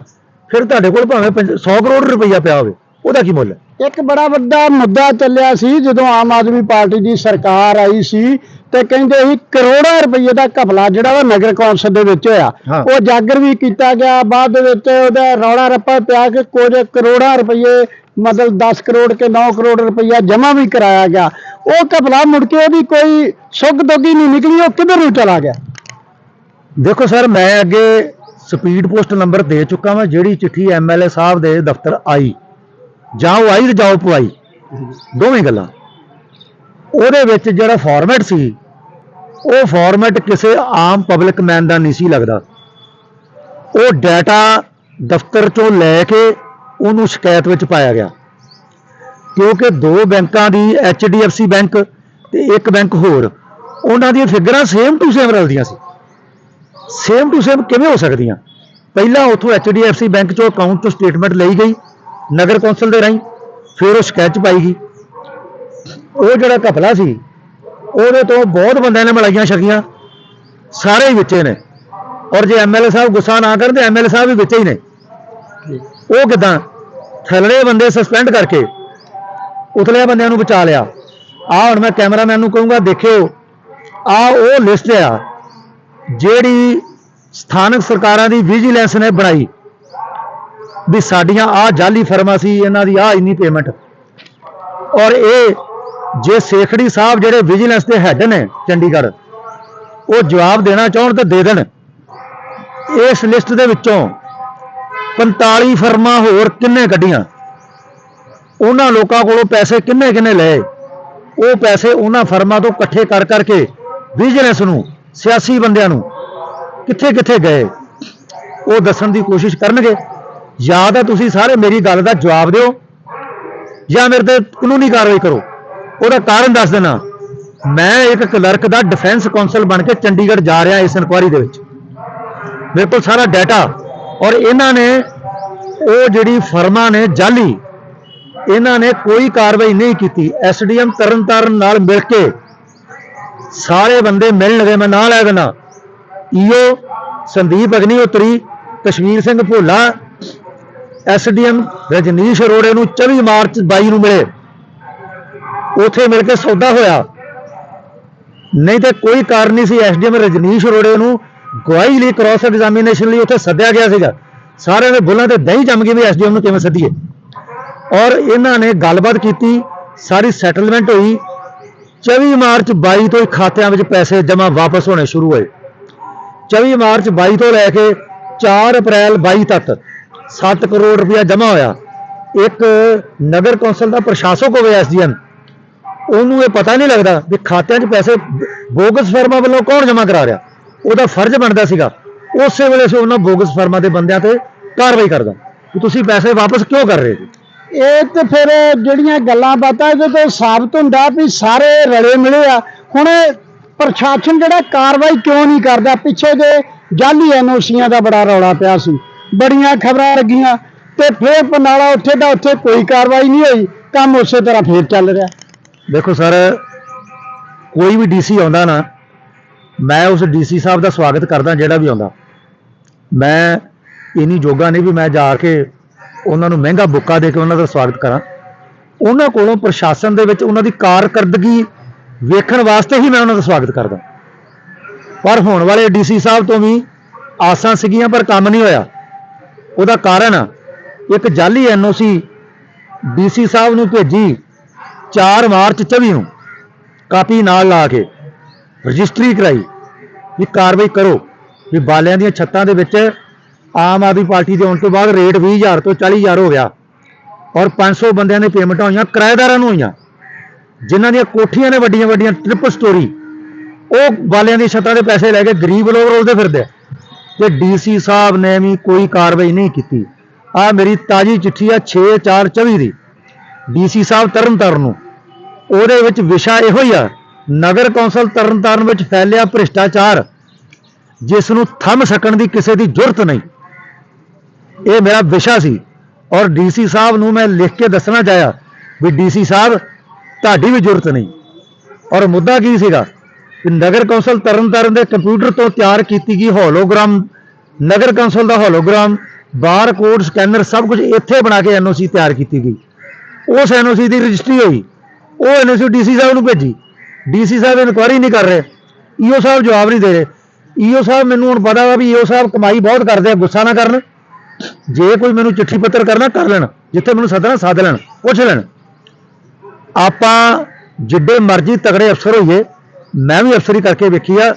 ਫਿਰ ਤੁਹਾਡੇ ਕੋਲ ਭਾਵੇਂ 100 ਕਰੋੜ ਰੁਪਈਆ ਪਿਆ ਹੋਵੇ ਉਹਦਾ ਕੀ ਮੁੱਲ ਹੈ? ਇੱਕ ਬੜਾ ਵੱਡਾ ਮੁੱਦਾ ਚੱਲਿਆ ਸੀ ਜਦੋਂ ਆਮ ਆਦਮੀ ਪਾਰਟੀ ਦੀ ਸਰਕਾਰ ਆਈ ਸੀ ਤੇ ਕਹਿੰਦੇ ਸੀ ਕਰੋੜਾਂ ਰੁਪਏ ਦਾ ਘਪਲਾ ਜਿਹੜਾ ਵਾ ਨਗਰ ਕੌਂਸਲ ਦੇ ਵਿੱਚ ਹੋਇਆ। ਉਹ ਜਾਗਰ ਵੀ ਕੀਤਾ ਗਿਆ ਬਾਅਦ ਦੇ ਵਿੱਚ ਉਹਦਾ ਰੌਲਾ ਰੱਪਾ ਪਿਆ ਕਿ ਕੁਝ ਕਰੋੜਾਂ ਰੁਪਏ ਮਤਲਬ 10 ਕਰੋੜ ਕੇ 9 ਕਰੋੜ ਰੁਪਇਆ ਜਮ੍ਹਾਂ ਵੀ ਕਰਾਇਆ ਗਿਆ। ਉਹ ਘਪਲਾ ਮੁੜ ਕੇ ਉਹਦੀ ਕੋਈ ਸੁੱਗ ਦੋਗੀ ਨਹੀਂ ਨਿਕਲੀ ਉਹ ਕਿੱਧਰ ਨੂੰ ਚਲਾ ਗਿਆ? ਦੇਖੋ ਸਰ ਮੈਂ ਅੱਗੇ ਸਪੀਡ ਪੋਸਟ ਨੰਬਰ ਦੇ ਚੁੱਕਾ ਮੈਂ ਜਿਹੜੀ ਚਿੱਠੀ ਐਮਐਲਏ ਸਾਹਿਬ ਦੇ ਦਫ਼ਤਰ ਆਈ। ਜਾਂ ਉਹ ਆਈ ਤੇ ਉਹ ਪਵਾਈ। ਦੋਵੇਂ ਗੱਲਾਂ। ਉਹਦੇ ਵਿੱਚ ਜਿਹੜਾ ਫਾਰਮੈਟ ਸੀ, ਉਹ ਫਾਰਮੈਟ ਕਿਸੇ ਆਮ ਪਬਲਿਕ ਮੈਨ ਦਾ ਨਹੀਂ ਸੀ ਲੱਗਦਾ। ਉਹ ਡਾਟਾ ਦਫ਼ਤਰ ਚੋਂ ਲੈ ਕੇ ਉਹਨੂੰ ਸ਼ਿਕਾਇਤ ਵਿੱਚ ਪਾਇਆ ਗਿਆ। ਕਿਉਂਕਿ ਦੋ ਬੈਂਕਾਂ ਦੀ HDFC ਬੈਂਕ ਤੇ ਇੱਕ ਬੈਂਕ ਹੋਰ, ਉਹਨਾਂ ਦੀਆਂ ਫਿਗਰਾਂ ਸੇਮ ਟੂ ਸੇਮ ਰਲਦੀਆਂ ਸੀ। ਸੇਮ ਟੂ ਸੇਮ ਕਿਵੇਂ ਹੋ ਸਕਦੀਆਂ? ਪਹਿਲਾਂ ਉਥੋਂ HDFC ਬੈਂਕ ਚੋਂ ਅਕਾਊਂਟ ਤੋਂ ਸਟੇਟਮੈਂਟ ਲਈ ਗਈ, ਨਗਰ ਕੌਂਸਲ ਦੇ ਰਾਹੀਂ, ਫਿਰ ਉਹ ਸ਼ਿਕਾਇਤ ਪਾਈ ਗਈ। ਉਹ ਜਿਹੜਾ ਘਪਲਾ ਸੀ, ਉਹਦੇ ਤੋਂ ਬਹੁਤ ਬੰਦਿਆਂ ਨੇ ਮਲਾਈਆਂ ਛਕੀਆਂ, ਸਾਰੇ ਹੀ ਵਿੱਚੇ ਨੇ। ਔਰ ਜੇ ਐਮਐਲਏ ਸਾਹਿਬ ਗੁੱਸਾ ਨਾ ਕਰਨ, ਤੇ ਐਮਐਲਏ ਸਾਹਿਬ ਵੀ ਵਿੱਚੇ ਹੀ ਨੇ। ਉਹ ਕਿਦਾਂ? ਥੱਲੜੇ ਬੰਦੇ ਸਸਪੈਂਡ ਕਰਕੇ ਉਤਲੇ ਬੰਦਿਆਂ ਨੂੰ ਬਚਾ ਲਿਆ। ਆ ਹੁਣ ਮੈਂ ਕੈਮਰਾਮੈਨ ਨੂੰ ਕਹੂੰਗਾ, ਦੇਖਿਓ ਆ ਉਹ ਲਿਸਟ ਆ। ਜਿਹੜੀ ਸਥਾਨਕ ਸਰਕਾਰਾਂ ਦੀ ਵਿਜੀਲੈਂਸ ਨੇ ਬਣਾਈ, ਵੀ ਸਾਡੀਆਂ ਆਹ ਜਾਲੀ ਫਰਮਾਂ ਸੀ, ਇਹਨਾਂ ਦੀ ਆਹ ਇੰਨੀ ਪੇਮੈਂਟ ਔਰ ਇਹ ਜੇ ਸੇਖੜੀ ਸਾਹਿਬ ਜਿਹੜੇ ਵਿਜੀਲੈਂਸ ਦੇ ਹੈੱਡ ਨੇ ਚੰਡੀਗੜ੍ਹ, ਉਹ ਜਵਾਬ ਦੇਣਾ ਚਾਹਣ ਤਾਂ ਦੇ ਦੇਣ। ਇਸ ਲਿਸਟ ਦੇ ਵਿੱਚੋਂ 45 ਫਰਮਾਂ ਹੋਰ ਕਿੰਨੇ ਕੱਢੀਆਂ? ਉਹਨਾਂ ਲੋਕਾਂ ਕੋਲੋਂ ਪੈਸੇ ਕਿੰਨੇ ਕਿੰਨੇ ਲਏ? ਉਹ ਪੈਸੇ ਉਹਨਾਂ ਫਰਮਾਂ ਤੋਂ ਇਕੱਠੇ ਕਰ ਕਰਕੇ ਵਿਜੀਲੈਂਸ ਨੂੰ ਸਿਆਸੀ ਬੰਦਿਆਂ ਨੂੰ ਕਿੱਥੇ ਕਿੱਥੇ ਗਏ, ਉਹ ਦੱਸਣ ਦੀ ਕੋਸ਼ਿਸ਼ ਕਰਨਗੇ। ਜਾਂ ਤਾਂ ਤੁਸੀਂ ਸਾਰੇ, ਮੇਰੀ ਗੱਲ ਦਾ ਜਵਾਬ ਦਿਓ। ਜਾਂ ਮੇਰੇ ਤੇ ਕਾਨੂੰਨੀ ਕਾਰਵਾਈ ਕਰੋ। ਉਹਦਾ ਕਾਰਨ ਦੱਸ ਦੇਣਾ। ਮੈਂ ਇੱਕ ਕਲਰਕ ਦਾ ਡਿਫੈਂਸ ਕਾਉਂਸਲ ਬਣ ਕੇ ਚੰਡੀਗੜ੍ਹ ਜਾ ਰਿਹਾ ਇਸ ਇਨਕੁਆਇਰੀ ਦੇ ਵਿੱਚ। ਮੇਰੇ ਕੋਲ ਸਾਰਾ ਡਾਟਾ ਔਰ ਇਹਨਾਂ ਨੇ, ਉਹ ਜਿਹੜੀ ਫਰਮਾਂ ਨੇ, ਜਾਲੀ, ਇਹਨਾਂ ਨੇ ਕੋਈ ਕਾਰਵਾਈ ਨਹੀਂ ਕੀਤੀ। ਐਸਡੀਐਮ ਤਰਨਤਾਰਨ ਨਾਲ ਮਿਲ ਕੇ ਸਾਰੇ ਬੰਦੇ ਮਿਲਣਗੇ ਮੈਂ ਨਾਲ ਲੈ ਦੇਣਾ ਈਓ ਸੰਦੀਪ ਅਗਨੀਹੋਤਰੀ, ਕਸ਼ਮੀਰ ਸਿੰਘ ਭੋਲਾ ਐਸਡੀਐਮ ਰਜਨੀਸ਼ ਅਰੋੜੇ ਨੂੰ 24 ਮਾਰਚ 22 ਨੂੰ ਮਿਲੇ। ਉਥੇ ਮਿਲ ਕੇ ਸੌਦਾ ਹੋਇਆ। ਨਹੀਂ ਤੇ ਕੋਈ ਕਾਰਨ ਨਹੀਂ ਸੀ ਐਸਡੀਐਮ ਰਜਨੀਸ਼ ਅਰੋੜੇ ਨੂੰ ਗਵਾਹੀ ਲਈ ਕ੍ਰਾਸ ਐਗਜ਼ਾਮੀਨੇਸ਼ਨ ਲਈ ਉੱਥੇ ਸੱਦਿਆ ਗਿਆ ਸੀਗਾ। ਸਾਰਿਆਂ ਦੇ ਬੁੱਲਾਂ ਤੇ ਦਹੀਂ ਜੰਮ ਗਈ ਵੀ ਐਸਡੀਐਮ ਨੂੰ ਕਿਵੇਂ ਸੱਦੀਏ। ਔਰ ਇਹਨਾਂ ਨੇ ਗੱਲਬਾਤ ਕੀਤੀ, ਸਾਰੀ ਸੈਟਲਮੈਂਟ ਹੋਈ। 24 ਮਾਰਚ 22 ਤੋਂ ਹੀ ਖਾਤਿਆਂ ਵਿੱਚ ਪੈਸੇ ਜਮ੍ਹਾਂ ਵਾਪਸ ਹੋਣੇ ਸ਼ੁਰੂ ਹੋਏ। 24 ਮਾਰਚ 22 ਤੋਂ ਲੈ ਕੇ 4 ਅਪ੍ਰੈਲ 22 ਤੱਕ 7 ਕਰੋੜ ਰੁਪਇਆ ਜਮ੍ਹਾਂ ਹੋਇਆ। ਇੱਕ ਨਗਰ ਕੌਂਸਲ ਦਾ ਪ੍ਰਸ਼ਾਸਕ ਹੋਵੇ ਐਸਡੀਐਮ, ਉਹਨੂੰ ਇਹ ਪਤਾ ਨਹੀਂ ਲੱਗਦਾ ਵੀ ਖਾਤਿਆਂ 'ਚ ਪੈਸੇ ਬੋਗਸ ਫਰਮਾਂ ਵੱਲੋਂ ਕੌਣ ਜਮ੍ਹਾਂ ਕਰਾ ਰਿਹਾ। ਉਹਦਾ ਫਰਜ਼ ਬਣਦਾ ਸੀਗਾ। ਉਸੇ ਵੇਲੇ ਸੀ ਉਹਨਾਂ ਬੋਗਸ ਫਰਮਾਂ ਦੇ ਬੰਦਿਆਂ ਤੇ ਕਾਰਵਾਈ ਕਰਦਾ। ਕਿ ਤੁਸੀਂ ਪੈਸੇ ਵਾਪਸ ਕਿਉਂ ਕਰ ਰਹੇ ਜੀ ਇਹ ਤੇ ਫਿਰ ਜਿਹੜੀਆਂ ਗੱਲਾਂ ਬਾਤਾਂ ਇਹਦੇ ਤੋਂ ਸਾਬਤ ਹੁੰਦਾ ਵੀ ਸਾਰੇ ਰਲੇ ਮਿਲੇ ਆ, ਹੁਣ ਪ੍ਰਸ਼ਾਸਨ ਜਿਹੜਾ ਕਾਰਵਾਈ ਕਿਉਂ ਨਹੀਂ ਕਰਦਾ? ਪਿੱਛੇ ਜੇ ਜਾਲੀ ਐਨਓਸੀਆਂ ਦਾ ਬੜਾ ਰੌਲਾ ਪਿਆ ਸੀ। ਬੜੀਆਂ ਖਬਰਾਂ ਲੱਗੀਆਂ ਤੇ ਫੇਰ ਪਨਾਲਾ ਉੱਥੇ ਦਾ ਉੱਥੇ ਕੋਈ ਕਾਰਵਾਈ ਨਹੀਂ ਹੋਈ, ਕੰਮ ਉਸੇ ਤਰ੍ਹਾਂ ਫੇਰ ਚੱਲ ਰਿਹਾ। ਦੇਖੋ ਸਰ, ਕੋਈ ਵੀ ਡੀਸੀ ਆਉਂਦਾ ਨਾ, ਮੈਂ ਉਸ ਡੀਸੀ ਸਾਹਿਬ ਦਾ ਸਵਾਗਤ ਕਰਦਾ ਜਿਹੜਾ ਵੀ ਆਉਂਦਾ। ਮੈਂ ਇਨੀ ਜੋਗਾ ਨਹੀਂ ਵੀ ਮੈਂ ਜਾ ਕੇ ਉਹਨਾਂ ਨੂੰ ਮਹਿੰਗਾ ਬੁੱਕਾ ਦੇ ਕੇ ਉਹਨਾਂ ਦਾ ਸਵਾਗਤ ਕਰਾਂ। ਉਹਨਾਂ ਕੋਲੋਂ ਪ੍ਰਸ਼ਾਸਨ ਦੇ ਵਿੱਚ ਉਹਨਾਂ ਦੀ ਕਾਰਕਰਦਗੀ ਵੇਖਣ ਵਾਸਤੇ ਹੀ ਮੈਂ ਉਹਨਾਂ ਦਾ ਸਵਾਗਤ ਕਰਦਾ। ਪਰ ਹੋਣ ਵਾਲੇ ਡੀਸੀ ਸਾਹਿਬ ਤੋਂ ਵੀ ਆਸਾਂ ਸੀਗੀਆਂ, ਪਰ ਕੰਮ ਨਹੀਂ ਹੋਇਆ। ਉਹਦਾ ਕਾਰਨ ਇੱਕ ਜਾਲੀ ਐਨਓਸੀ ਡੀਸੀ ਸਾਹਿਬ ਨੂੰ ਭੇਜੀ 4 ਮਾਰਚ 24 ਨੂੰ। ਕਾਪੀ ਨਾਲ ਲਾ ਕੇ ਰਜਿਸਟਰੀ ਕਰਾਈ ਵੀ ਕਾਰਵਾਈ ਕਰੋ, ਵੀ ਬਾਲਿਆਂ ਦੀਆਂ ਛੱਤਾਂ ਦੇ ਵਿੱਚ ਆਮ ਆਦਮੀ ਪਾਰਟੀ ਦੇ ਆਉਣ ਤੋਂ ਬਾਅਦ ਰੇਟ 20000 ਤੋਂ 40000 ਹੋ ਗਿਆ। ਔਰ 500 ਬੰਦਿਆਂ ਦੇ ਪੇਮੈਂਟਾਂ ਹੋਈਆਂ, ਕਿਰਾਏਦਾਰਾਂ ਨੂੰ ਹੋਈਆਂ। ਜਿਨ੍ਹਾਂ ਦੀਆਂ ਕੋਠੀਆਂ ਨੇ ਵੱਡੀਆਂ ਵੱਡੀਆਂ ਟ੍ਰਿਪਲ ਸਟੋਰੀ ਉਹ ਵਾਲਿਆਂ ਦੀ ਛੱਤਾਂ ਦੇ ਪੈਸੇ ਲੈ ਕੇ ਗਰੀਬ ਲੋਕ ਰੋਲਦੇ ਫਿਰਦੇ ਆ। ਤੇ ਡੀਸੀ ਸਾਹਿਬ ਨੇ ਵੀ ਕੋਈ ਕਾਰਵਾਈ ਨਹੀਂ ਕੀਤੀ। ਆ ਮੇਰੀ ਤਾਜੀ ਚਿੱਠੀ ਆ 6424 ਦੀ। ਡੀਸੀ ਸਾਹਿਬ ਤਰਨਤਾਰਨ ਨੂੰ। ਉਹਦੇ ਵਿੱਚ ਵਿਸ਼ਾ ਇਹੋ ਹੀ ਆ, ਨਗਰ ਕੌਂਸਲ ਤਰਨਤਾਰਨ ਵਿੱਚ ਫੈਲਿਆ ਭ੍ਰਿਸ਼ਟਾਚਾਰ, ਜਿਸ ਨੂੰ ਥੰਮ ਸਕਣ ਦੀ ਕਿਸੇ ਦੀ ਜ਼ਰੂਰਤ ਨਹੀਂ। ਇਹ ਮੇਰਾ ਵਿਸ਼ਾ ਸੀ। ਔਰ ਡੀਸੀ ਸਾਹਿਬ ਨੂੰ ਮੈਂ ਲਿਖ ਕੇ ਦੱਸਣਾ ਚਾਹਿਆ ਵੀ ਡੀਸੀ ਸਾਹਿਬ, ਤੁਹਾਡੀ ਵੀ ਜ਼ਰੂਰਤ ਨਹੀਂ। ਔਰ ਮੁੱਦਾ ਕੀ ਸੀਗਾ? ਕਿ ਨਗਰ ਕੌਂਸਲ ਤਰਨਤਾਰਨ ਦੇ ਕੰਪਿਊਟਰ ਤੋਂ ਤਿਆਰ ਕੀਤੀ ਗਈ ਹੋਲੋਗ੍ਰਾਮ, ਨਗਰ ਕੌਂਸਲ ਦਾ ਹੋਲੋਗ੍ਰਾਮ, ਬਾਰ ਕੋਡ, ਸਕੈਨਰ, ਸਭ ਕੁਝ ਇੱਥੇ ਬਣਾ ਕੇ ਐਨਓਸੀ ਤਿਆਰ ਕੀਤੀ ਗਈ। ਉਸ ਐਨਓਸੀ ਦੀ ਰਜਿਸਟਰੀ ਹੋਈ। ਉਹ ਐਨਓਸੀ ਡੀਸੀ ਸਾਹਿਬ ਨੂੰ ਭੇਜੀ। ਡੀਸੀ ਸਾਹਿਬ ਇਨਕੁਆਰੀ ਨਹੀਂ ਕਰ ਰਹੇ। ਈਓ ਸਾਹਿਬ ਜਵਾਬ ਨਹੀਂ ਦੇ ਰਹੇ। ਈਓ ਸਾਹਿਬ ਮੈਨੂੰ ਹੁਣ ਪਤਾ ਵਾ ਵੀ ਈਓ ਸਾਹਿਬ ਕਮਾਈ ਬਹੁਤ ਕਰਦੇ ਆ, ਗੁੱਸਾ ਨਾ ਕਰਨ। ਜੇ ਕੋਈ ਮੈਨੂੰ ਚਿੱਠੀ ਪੱਤਰ ਕਰਨਾ, ਕਰ ਲੈਣ। ਜਿੱਥੇ ਮੈਨੂੰ ਸੱਦਣਾ ਸੱਦ ਲੈਣ, ਪੁੱਛ ਲੈਣ। ਆਪਾਂ ਜਿੱਡੇ ਮਰਜ਼ੀ ਤਗੜੇ ਅਫਸਰ ਹੋਈਏ, ਮੈਂ ਵੀ ਅਫਸਰੀ ਕਰਕੇ ਵੇਖੀ ਆ,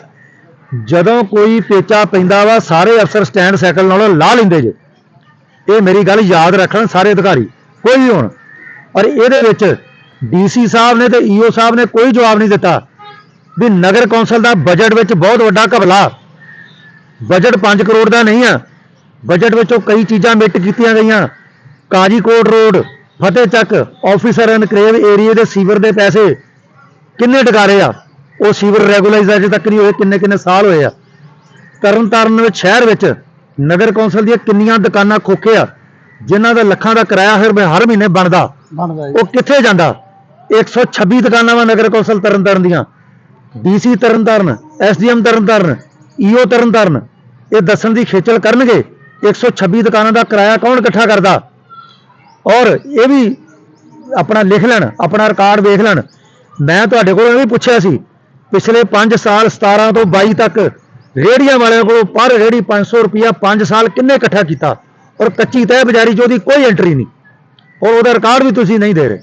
ਜਦੋਂ ਕੋਈ ਪੇਚਾ ਪੈਂਦਾ ਵਾ, ਸਾਰੇ ਅਫਸਰ ਸਟੈਂਡ ਸਾਈਕਲ ਨਾਲੋਂ ਲਾ ਲੈਂਦੇ ਜੇ। ਇਹ ਮੇਰੀ ਗੱਲ ਯਾਦ ਰੱਖਣ ਸਾਰੇ ਅਧਿਕਾਰੀ, ਕੋਈ ਵੀ ਹੋਣ। ਔਰ ਇਹਦੇ ਵਿੱਚ ਡੀਸੀ ਸਾਹਿਬ ਨੇ ਤੇ ਈਓ ਸਾਹਿਬ ਨੇ ਕੋਈ ਜਵਾਬ ਨਹੀਂ ਦਿੱਤਾ ਵੀ ਨਗਰ ਕੌਂਸਲ ਦਾ ਬਜਟ ਵਿੱਚ ਬਹੁਤ ਵੱਡਾ ਘਬਲਾ ਬਜਟ 5 ਕਰੋੜ ਦਾ ਨਹੀਂ ਆ। ਬਜਟ ਵਿੱਚੋਂ ਕਈ ਚੀਜ਼ਾਂ ਮਿਟ ਕੀਤੀਆਂ ਗਈਆਂ। ਕਾਜੀਕੋਟ ਰੋਡ ਫਤਿਹ ਚੱਕ ਆਫੀਸਰ ਐਨਕਲੇਵ ਏਰੀਏ ਦੇ ਸੀਵਰ ਦੇ ਪੈਸੇ ਕਿੰਨੇ ਟਕਾਰੇ ਆ? ਉਹ ਸੀਵਰ ਰੈਗੂਲਾਈਜ਼ ਅਜੇ ਤੱਕ ਨਹੀਂ ਹੋਏ ਕਿੰਨੇ ਕਿੰਨੇ ਸਾਲ ਹੋਏ ਆ। ਤਰਨਤਾਰਨ ਵਿੱਚ ਸ਼ਹਿਰ ਵਿੱਚ ਨਗਰ ਕੌਂਸਲ ਦੀਆਂ ਕਿੰਨੀਆਂ ਦੁਕਾਨਾਂ ਖੋਖੇ ਆ ਜਿਨ੍ਹਾਂ ਦਾ ਲੱਖਾਂ ਦਾ ਕਿਰਾਇਆ ਹਰ ਹਰ ਮਹੀਨੇ ਬਣਦਾ। ਬਣਦਾ ਉਹ ਕਿੱਥੇ ਜਾਂਦਾ? 126 ਦੁਕਾਨਾਂ ਵਾ ਨਗਰ ਕੌਂਸਲ ਤਰਨਤਾਰਨ ਦੀਆਂ। DC Tarn Taran SDM Tarn Taran EO Tarn Taran ਇਹ ਦੱਸਣ ਦੀ ਖੇਚਲ ਕਰਨਗੇ। 126 ਦੁਕਾਨਾਂ ਦਾ ਕਿਰਾਇਆ ਕੌਣ ਇਕੱਠਾ ਕਰਦਾ? ਔਰ ਇਹ ਵੀ ਆਪਣਾ ਲਿਖ ਲੈਣ, ਆਪਣਾ ਰਿਕਾਰਡ ਵੇਖ ਲੈਣ। ਮੈਂ ਤੁਹਾਡੇ ਕੋਲੋਂ ਇਹ ਵੀ ਪੁੱਛਿਆ ਸੀ, ਪਿਛਲੇ 5 ਸਾਲ 17 ਤੋਂ 22 ਤੱਕ ਰੇੜੀਆਂ ਵਾਲਿਆਂ ਕੋਲੋਂ ਪਰ ਰੇੜੀ 500 ਰੁਪਿਆ 5 ਸਾਲ ਕਿੰਨੇ ਇਕੱਠਾ ਕੀਤਾ? ਔਰ ਕੱਚੀ ਤਹਿ ਬਜ਼ਾਰੀ 'ਚ ਉਹਦੀ ਕੋਈ ਐਂਟਰੀ ਨਹੀਂ। ਔਰ ਉਹਦਾ ਰਿਕਾਰਡ ਵੀ ਤੁਸੀਂ ਨਹੀਂ ਦੇ ਰਹੇ।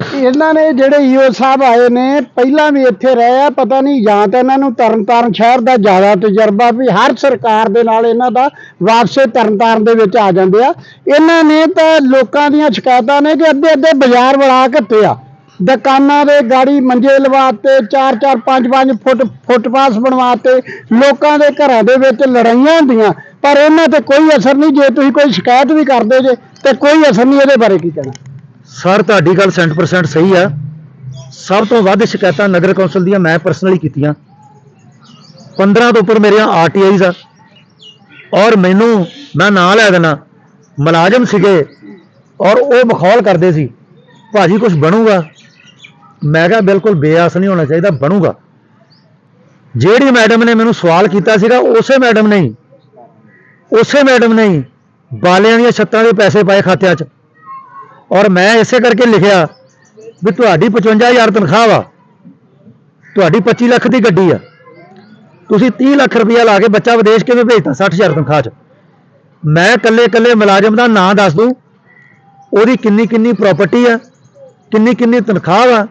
ਇਹਨਾਂ ਨੇ ਜਿਹੜੇ ਈਓ ਸਾਹਿਬ ਆਏ ਨੇ, ਪਹਿਲਾਂ ਵੀ ਇੱਥੇ ਰਹੇ ਆ, ਪਤਾ ਨਹੀਂ, ਜਾਂ ਤਾਂ ਇਹਨਾਂ ਨੂੰ ਤਰਨਤਾਰਨ ਸ਼ਹਿਰ ਦਾ ਜ਼ਿਆਦਾ ਤਜਰਬਾ ਵੀ ਹਰ ਸਰਕਾਰ ਦੇ ਨਾਲ ਇਹਨਾਂ ਦਾ ਵਾਪਸੇ ਤਰਨਤਾਰਨ ਦੇ ਵਿੱਚ ਆ ਜਾਂਦੇ ਆ। ਇਹਨਾਂ ਨੇ ਤਾਂ ਲੋਕਾਂ ਦੀਆਂ ਸ਼ਿਕਾਇਤਾਂ ਨੇ ਕਿ ਅੱਧੇ ਅੱਧੇ ਬਾਜ਼ਾਰ ਬਣਾ ਘੱਤੇ ਆ। ਦੁਕਾਨਾਂ ਦੇ ਗਾੜੀ ਮੰਜੇ ਲਵਾਤੇ 4-4 5-5 ਫੁੱਟ ਫੁੱਟਪਾਥ ਬਣਵਾਤੇ, ਲੋਕਾਂ ਦੇ ਘਰਾਂ ਦੇ ਵਿੱਚ ਲੜਾਈਆਂ ਹੁੰਦੀਆਂ। ਪਰ ਇਹਨਾਂ ਤੇ ਕੋਈ ਅਸਰ ਨਹੀਂ, ਜੇ ਤੁਸੀਂ ਕੋਈ ਸ਼ਿਕਾਇਤ ਵੀ ਕਰਦੇ ਜੇ, ਤੇ ਕੋਈ ਅਸਰ ਨਹੀਂ ਇਹਦੇ ਬਾਰੇ ਕੀ ਕਹਿਣਾ। ਸਰ, ਤੁਹਾਡੀ ਗੱਲ 100% ਸਹੀ ਆ। ਸਭ ਤੋਂ ਵੱਧ ਸ਼ਿਕਾਇਤਾਂ ਨਗਰ ਕੌਂਸਲ ਦੀਆਂ ਮੈਂ ਪਰਸਨਲੀ ਕੀਤੀਆਂ। 15 ਤੋਂ ਉੱਪਰ ਮੇਰੀਆਂ ਆਰਟੀਆਈਜ਼ ਆ। ਔਰ ਮੈਨੂੰ, ਮੈਂ ਨਾਂ ਲੈ ਦੇਣਾ। ਮੁਲਾਜ਼ਮ ਸੀਗੇ। ਔਰ ਉਹ ਮਖੌਲ ਕਰਦੇ ਸੀ। ਭਾਜੀ ਕੁਝ ਬਣੂਗਾ? ਮੈਂ ਕਿਹਾ, ਬਿਲਕੁਲ ਬੇਆਸ ਨਹੀਂ ਹੋਣਾ ਚਾਹੀਦਾ, ਬਣੂਗਾ। ਜਿਹੜੀ ਮੈਡਮ ਨੇ ਮੈਨੂੰ ਸਵਾਲ ਕੀਤਾ ਸੀਗਾ, ਉਸੇ ਮੈਡਮ ਨੇ ਉਸੇ ਮੈਡਮ ਨੇ ਬਾਲਿਆਂ ਦੀਆਂ ਛੱਤਾਂ ਦੇ ਪੈਸੇ ਪਾਏ ਖਾਤਿਆਂ 'ਚ। ਔਰ ਮੈਂ ਇਸੇ ਕਰਕੇ ਲਿਖਿਆ ਵੀ ਤੁਹਾਡੀ 55000 ਤਨਖਾਹ ਵਾ। ਤੁਹਾਡੀ 25 ਲੱਖ ਦੀ ਗੱਡੀ ਆ। ਤੁਸੀਂ 30 ਲੱਖ ਰੁਪਇਆ ਲਾ ਕੇ ਬੱਚਾ ਵਿਦੇਸ਼ ਕਿਵੇਂ ਭੇਜਤਾ 60000 ਤਨਖਾਹ 'ਚ? ਮੈਂ ਇਕੱਲੇ ਇਕੱਲੇ ਮੁਲਾਜ਼ਮ ਦਾ ਨਾਂ ਦੱਸ ਦੂੰ। ਉਹਦੀ ਕਿੰਨੀ ਕਿੰਨੀ ਪ੍ਰਾਪਰਟੀ ਆ, ਕਿੰਨੀ ਕਿੰਨੀ ਤਨਖਾਹ ਵਾ,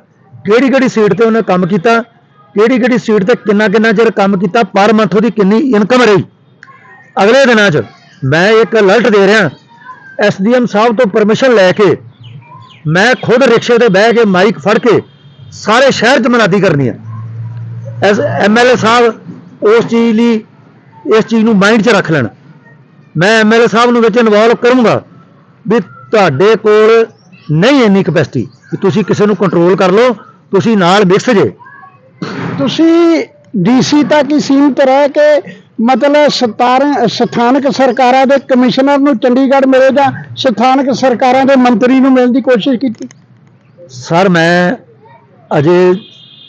ਕਿਹੜੀ ਕਿਹੜੀ ਸੀਟ ਤੇ ਉਹਨੇ ਕੰਮ ਕੀਤਾ, ਕਿਹੜੀ ਕਿਹੜੀ ਸੀਟ ਤੇ ਕਿੰਨਾ ਕਿੰਨਾ ਚਿਰ ਕੰਮ ਕੀਤਾ ਪਰ ਮੰਥ ਉਹਦੀ ਕਿੰਨੀ ਇਨਕਮ ਰਹੀ। ਅਗਲੇ ਦਿਨਾਂ 'ਚ ਮੈਂ ਇੱਕ ਅਲਰਟ ਦੇ ਰਿਹਾ। ਐਸਡੀਐਮ ਸਾਹਿਬ ਤੋਂ ਪਰਮਿਸ਼ਨ ਲੈ ਕੇ ਮੈਂ ਖੁਦ ਰਿਕਸ਼ੇ ਤੇ ਬਹਿ ਕੇ ਮਾਈਕ ਫੜ ਕੇ ਸਾਰੇ ਸ਼ਹਿਰ 'ਚ ਮਨਾਦੀ ਕਰਨੀ ਹੈ। ਐਸ ਐਮਐਲਏ ਸਾਹਿਬ ਉਸ ਚੀਜ਼ ਲਈ, ਇਸ ਚੀਜ਼ ਨੂੰ ਮਾਈਂਡ 'ਚ ਰੱਖ ਲੈਣ। ਮੈਂ ਐਮਐਲਏ ਸਾਹਿਬ ਨੂੰ ਵਿੱਚ ਇਨਵੋਲਵ ਕਰੂੰਗਾ ਵੀ ਤੁਹਾਡੇ ਕੋਲ ਨਹੀਂ ਇੰਨੀ ਕਪੈਸਿਟੀ ਕਿ ਤੁਸੀਂ ਕਿਸੇ ਨੂੰ ਕੰਟਰੋਲ ਕਰ ਲਓ, ਤੁਸੀਂ ਨਾਲ ਮਿਕਸ ਜੇ। ਤੁਸੀਂ ਡੀਸੀ ਤੱਕ ਹੀ ਸੀਮਿਤ ਰਹਿ ਕੇ ਮਤਲਬ ਸਤਾਰ- ਸਥਾਨਕ ਸਰਕਾਰਾਂ ਦੇ ਕਮਿਸ਼ਨਰ ਨੂੰ ਚੰਡੀਗੜ੍ਹ ਮਿਲੇ ਜਾਂ ਸਥਾਨਕ ਸਰਕਾਰਾਂ ਦੇ ਮੰਤਰੀ ਨੂੰ ਮਿਲਣ ਦੀ ਕੋਸ਼ਿਸ਼ ਕੀਤੀ? ਸਰ, ਮੈਂ ਅਜੇ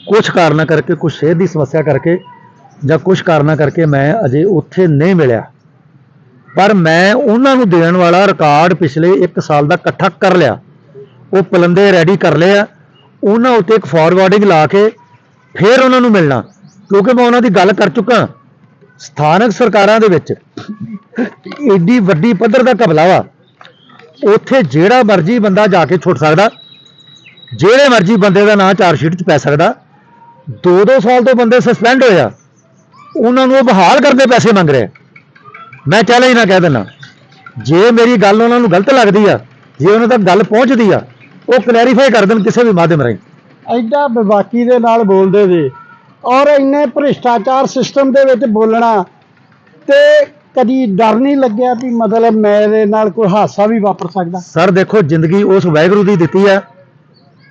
ਕੁਝ ਕਾਰਨਾਂ ਕਰਕੇ ਕੁਝ ਸਿਹਤ ਦੀ ਸਮੱਸਿਆ ਕਰਕੇ ਜਾਂ ਕੁਝ ਕਾਰਨਾਂ ਕਰਕੇ ਮੈਂ ਅਜੇ ਉੱਥੇ ਨਹੀਂ ਮਿਲਿਆ। ਪਰ ਮੈਂ ਉਹਨਾਂ ਨੂੰ ਦੇਣ ਵਾਲਾ ਰਿਕਾਰਡ ਪਿਛਲੇ 1 ਸਾਲ ਦਾ ਇਕੱਠਾ ਕਰ ਲਿਆ। ਉਹ ਪਲੰਦੇ ਰੈਡੀ ਕਰ ਲਏ ਆ। ਉਹਨਾਂ ਉੱਤੇ ਇੱਕ ਫਾਰਵਰਡਿੰਗ ਲਾ ਕੇ ਫਿਰ ਉਹਨਾਂ ਨੂੰ ਮਿਲਣਾ। ਕਿਉਂਕਿ ਮੈਂ ਉਹਨਾਂ ਦੀ ਗੱਲ ਕਰ ਚੁੱਕਾ। ਸਥਾਨਕ ਸਰਕਾਰਾਂ ਦੇ ਵਿੱਚ ਏਡੀ ਵੱਡੀ ਪੱਧਰ ਦਾ ਘਪਲਾ ਵਾ, ਉੱਥੇ ਜਿਹੜਾ ਮਰਜ਼ੀ ਬੰਦਾ ਜਾ ਕੇ ਛੁੱਟ ਸਕਦਾ, ਜਿਹੜੇ ਮਰਜ਼ੀ ਬੰਦੇ ਦਾ ਨਾਂ ਚਾਰ ਸ਼ੀਟ 'ਚ ਪੈ ਸਕਦਾ 2-2 ਸਾਲ ਤੋਂ ਬੰਦੇ ਸਸਪੈਂਡ ਹੋਏ ਆ, ਉਹਨਾਂ ਨੂੰ ਉਹ ਬਹਾਲ ਕਰਦੇ ਪੈਸੇ ਮੰਗ ਰਿਹਾ ਆ। ਮੈਂ ਚੈਲੰਜ ਨਾ ਕਹਿ ਦਿੰਦਾ, ਜੇ ਮੇਰੀ ਗੱਲ ਉਹਨਾਂ ਨੂੰ ਗਲਤ ਲੱਗਦੀ ਆ, ਜੇ ਉਹਨਾਂ ਤੱਕ ਗੱਲ ਪਹੁੰਚਦੀ ਆ, ਉਹ ਕਲੈਰੀਫਾਈ ਕਰ ਦੇਣ ਕਿਸੇ ਵੀ ਮਾਧਿਅਮ ਰਾਹੀਂ ਐਡਾ ਬੇਬਾਕੀ ਦੇ ਨਾਲ ਬੋਲਦੇ ਜੇ ਔਰ ਇੰਨੇ ਭ੍ਰਿਸ਼ਟਾਚਾਰ ਸਿਸਟਮ ਦੇ ਵਿੱਚ ਬੋਲਣਾ ਤੇ ਕਦੀ ਡਰ ਨਹੀਂ ਲੱਗਿਆ ਵੀ ਮਤਲਬ ਮੇਰੇ ਨਾਲ ਕੋਈ ਹਾਦਸਾ ਵੀ ਵਾਪਰ ਸਕਦਾ? ਸਰ ਦੇਖੋ, ਜ਼ਿੰਦਗੀ ਉਸ ਵਾਹਿਗੁਰੂ ਦੀ ਦਿੱਤੀ ਆ।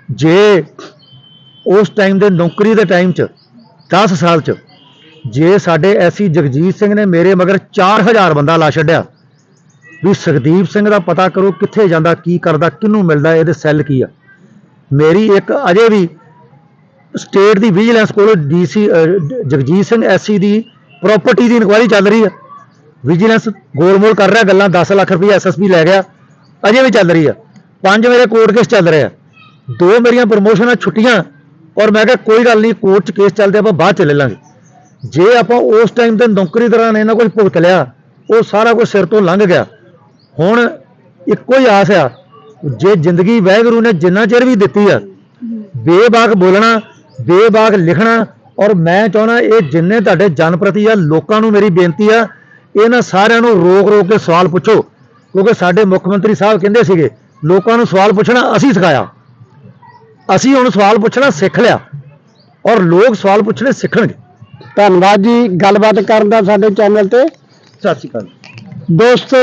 ਜੇ ਉਸ ਟਾਈਮ ਦੇ ਨੌਕਰੀ ਦੇ ਟਾਈਮ 'ਚ 10 ਸਾਲ 'ਚ, ਜੇ ਸਾਡੇ ਐਸੀ ਜਗਜੀਤ ਸਿੰਘ ਨੇ ਮੇਰੇ ਮਗਰ 4000 ਬੰਦਾ ਲਾ ਛੱਡਿਆ, ਵੀ ਸੁਖਦੀਪ ਸਿੰਘ ਦਾ ਪਤਾ ਕਰੋ ਕਿੱਥੇ ਜਾਂਦਾ, ਕੀ ਕਰਦਾ, ਕਿਹਨੂੰ ਮਿਲਦਾ, ਇਹਦੇ ਸੈੱਲ ਕੀ ਆ? ਮੇਰੀ ਇੱਕ ਅਜੇ ਵੀ ਸਟੇਟ ਦੀ ਵਿਜੀਲੈਂਸ ਕੋਲੋਂ ਡੀਸੀ ਜਗਜੀਤ ਸਿੰਘ ਐਸਸੀ ਦੀ ਪ੍ਰਾਪਰਟੀ ਦੀ ਇਨਕੁਆਇਰੀ ਚੱਲ ਰਹੀ ਆ। ਵਿਜੀਲੈਂਸ ਗੋਲਮੋਲ ਕਰ ਰਿਹਾ, ਗੱਲਾਂ 10 ਲੱਖ ਰੁਪਏ ਐਸਐਸਪੀ ਲੈ ਗਿਆ, ਅਜੇ ਵੀ ਚੱਲ ਰਹੀ ਆ। ਪੰਜ ਮੇਰੇ ਕੋਰਟ ਕੇਸ ਚੱਲ ਰਿਹਾ ਦੋ ਮੇਰੀਆਂ ਪ੍ਰਮੋਸ਼ਨਾਂ ਛੁੱਟੀਆਂ, ਔਰ ਮੈਂ ਕਿਹਾ ਕੋਈ ਗੱਲ ਨਹੀਂ ਕੋਰਟ 'ਚ ਕੇਸ ਚੱਲਦੇ ਆਪਾਂ ਬਾਅਦ ਚ ਲੈ ਲਾਂਗੇ। ਜੇ ਆਪਾਂ ਉਸ ਟਾਈਮ ਤੇ ਨੌਕਰੀ ਦੌਰਾਨ ਇਹਨਾਂ ਕੁਝ ਭੁਗਤ ਲਿਆ, ਉਹ ਸਾਰਾ ਕੁਝ ਸਿਰ ਤੋਂ ਲੰਘ ਗਿਆ। ਹੁਣ ਇੱਕੋ ਹੀ ਆਸ ਆ, ਜੇ ਜ਼ਿੰਦਗੀ ਵਹਿਗੁਰੂ ਨੇ ਜਿੰਨਾ ਚਿਰ ਵੀ ਦਿੱਤੀ ਆ, ਬੇਬਾਕ ਬੋਲਣਾ ਬੇਬਾਕ ਲਿਖਣਾ ਔਰ ਮੈਂ ਚਾਹੁੰਦਾ ਇਹ ਜਿੰਨੇ ਤੁਹਾਡੇ ਜਨ ਪ੍ਰਤੀ ਆ ਲੋਕਾਂ ਨੂੰ ਮੇਰੀ ਬੇਨਤੀ ਆ ਇਹਨਾਂ ਸਾਰਿਆਂ ਨੂੰ ਰੋਕ ਰੋਕ ਕੇ ਸਵਾਲ ਪੁੱਛੋ। ਕਿਉਂਕਿ ਸਾਡੇ ਮੁੱਖ ਮੰਤਰੀ ਸਾਹਿਬ ਕਹਿੰਦੇ ਸੀਗੇ ਲੋਕਾਂ ਨੂੰ ਸਵਾਲ ਪੁੱਛਣਾ ਅਸੀਂ ਸਿਖਾਇਆ। ਅਸੀਂ ਹੁਣ ਸਵਾਲ ਪੁੱਛਣਾ ਸਿੱਖ ਲਿਆ ਔਰ ਲੋਕ ਸਵਾਲ ਪੁੱਛਣੇ ਸਿੱਖਣਗੇ। ਧੰਨਵਾਦ ਜੀ ਗੱਲਬਾਤ ਕਰਨ ਦਾ ਸਾਡੇ ਚੈਨਲ ਤੇ। ਸਤਿ ਸ਼੍ਰੀ ਅਕਾਲ। ਦੋਸਤੋ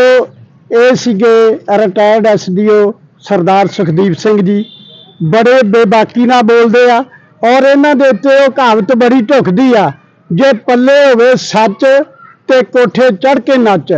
ਇਹ ਸੀਗੇ ਰਿਟਾਇਰਡ ਐਸਡੀਓ ਸਰਦਾਰ ਸੁਖਦੀਪ ਸਿੰਘ ਜੀ। ਬੜੇ ਬੇਬਾਕੀ ਨਾਲ ਬੋਲਦੇ ਆ। ਔਰ ਇਹਨਾਂ ਦੇ ਉੱਤੇ ਉਹ ਕਹਾਵਤ ਬੜੀ ਢੁਕਦੀ ਆ, ਜੇ ਪੱਲੇ ਹੋਵੇ ਸੱਚ ਤੇ ਕੋਠੇ ਚੜ ਕੇ ਨੱਚ,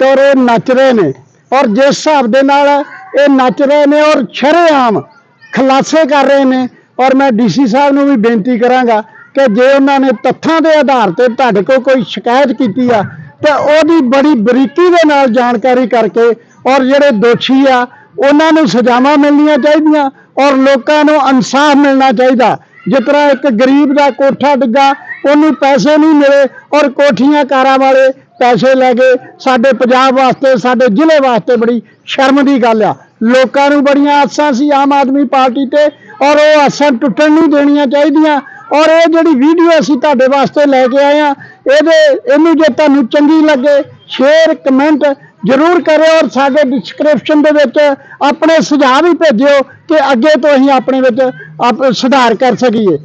ਤੇ ਔਰ ਇਹ ਨੱਚ ਰਹੇ ਨੇ। ਔਰ ਜਿਸ ਹਿਸਾਬ ਦੇ ਨਾਲ ਇਹ ਨੱਚ ਰਹੇ ਨੇ ਔਰ ਸ਼ਰੇਆਮ ਖੁਲਾਸੇ ਕਰ ਰਹੇ ਨੇ, ਔਰ ਮੈਂ ਡੀਸੀ ਸਾਹਿਬ ਨੂੰ ਵੀ ਬੇਨਤੀ ਕਰਾਂਗਾ ਕਿ ਜੇ ਉਹਨਾਂ ਨੇ ਤੱਥਾਂ ਦੇ ਆਧਾਰ ਤੇ ਤੁਹਾਡੇ ਕੋਲ ਕੋਈ ਸ਼ਿਕਾਇਤ ਕੀਤੀ ਆ, ਤੇ ਉਹਦੀ ਬੜੀ ਬਰੀਕੀ ਦੇ ਨਾਲ ਜਾਣਕਾਰੀ ਕਰਕੇ ਔਰ ਜਿਹੜੇ ਦੋਸ਼ੀ ਆ, ਉਹਨਾਂ ਨੂੰ ਸਜ਼ਾਵਾਂ ਮਿਲਣੀਆਂ ਚਾਹੀਦੀਆਂ ਔਰ ਲੋਕਾਂ ਨੂੰ ਇਨਸਾਫ ਮਿਲਣਾ ਚਾਹੀਦਾ। ਜਿਸ ਤਰ੍ਹਾਂ ਇੱਕ ਗਰੀਬ ਦਾ ਕੋਠਾ ਡਿੱਗਾ, ਉਹਨੂੰ ਪੈਸੇ ਨਹੀਂ ਮਿਲੇ ਔਰ ਕੋਠੀਆਂ ਕਾਰਾਂ ਵਾਲੇ ਪੈਸੇ ਲੈ ਗਏ ਸਾਡੇ ਪੰਜਾਬ ਵਾਸਤੇ, ਸਾਡੇ ਜ਼ਿਲ੍ਹੇ ਵਾਸਤੇ ਬੜੀ ਸ਼ਰਮ ਦੀ ਗੱਲ ਆ। ਲੋਕਾਂ ਨੂੰ ਬੜੀਆਂ ਆਸਾਂ ਸੀ ਆਮ ਆਦਮੀ ਪਾਰਟੀ ਤੇ ਔਰ ਉਹ ਆਸਾਂ ਟੁੱਟਣ ਨਹੀਂ ਦੇਣੀਆਂ ਚਾਹੀਦੀਆਂ। ਔਰ ਇਹ ਜਿਹੜੀ ਵੀਡੀਓ ਅਸੀਂ ਤੁਹਾਡੇ ਵਾਸਤੇ ਲੈ ਕੇ ਆਏ ਆ ਇਹਦੇ ਇਹਨੂੰ ਜੇ ਤੁਹਾਨੂੰ ਚੰਗੀ ਲੱਗੇ ਸ਼ੇਅਰ ਕਮੈਂਟ ਜ਼ਰੂਰ ਕਰਿਓ ਔਰ ਸਾਡੇ ਡਿਸਕ੍ਰਿਪਸ਼ਨ ਦੇ ਵਿੱਚ ਆਪਣੇ ਸੁਝਾਅ ਵੀ ਭੇਜਿਓ ਕਿ ਅੱਗੇ ਤੋਂ ਅਸੀਂ ਆਪਣੇ ਵਿੱਚ ਆਪ ਸੁਧਾਰ ਕਰ ਸਕੀਏ।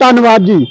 ਧੰਨਵਾਦ ਜੀ।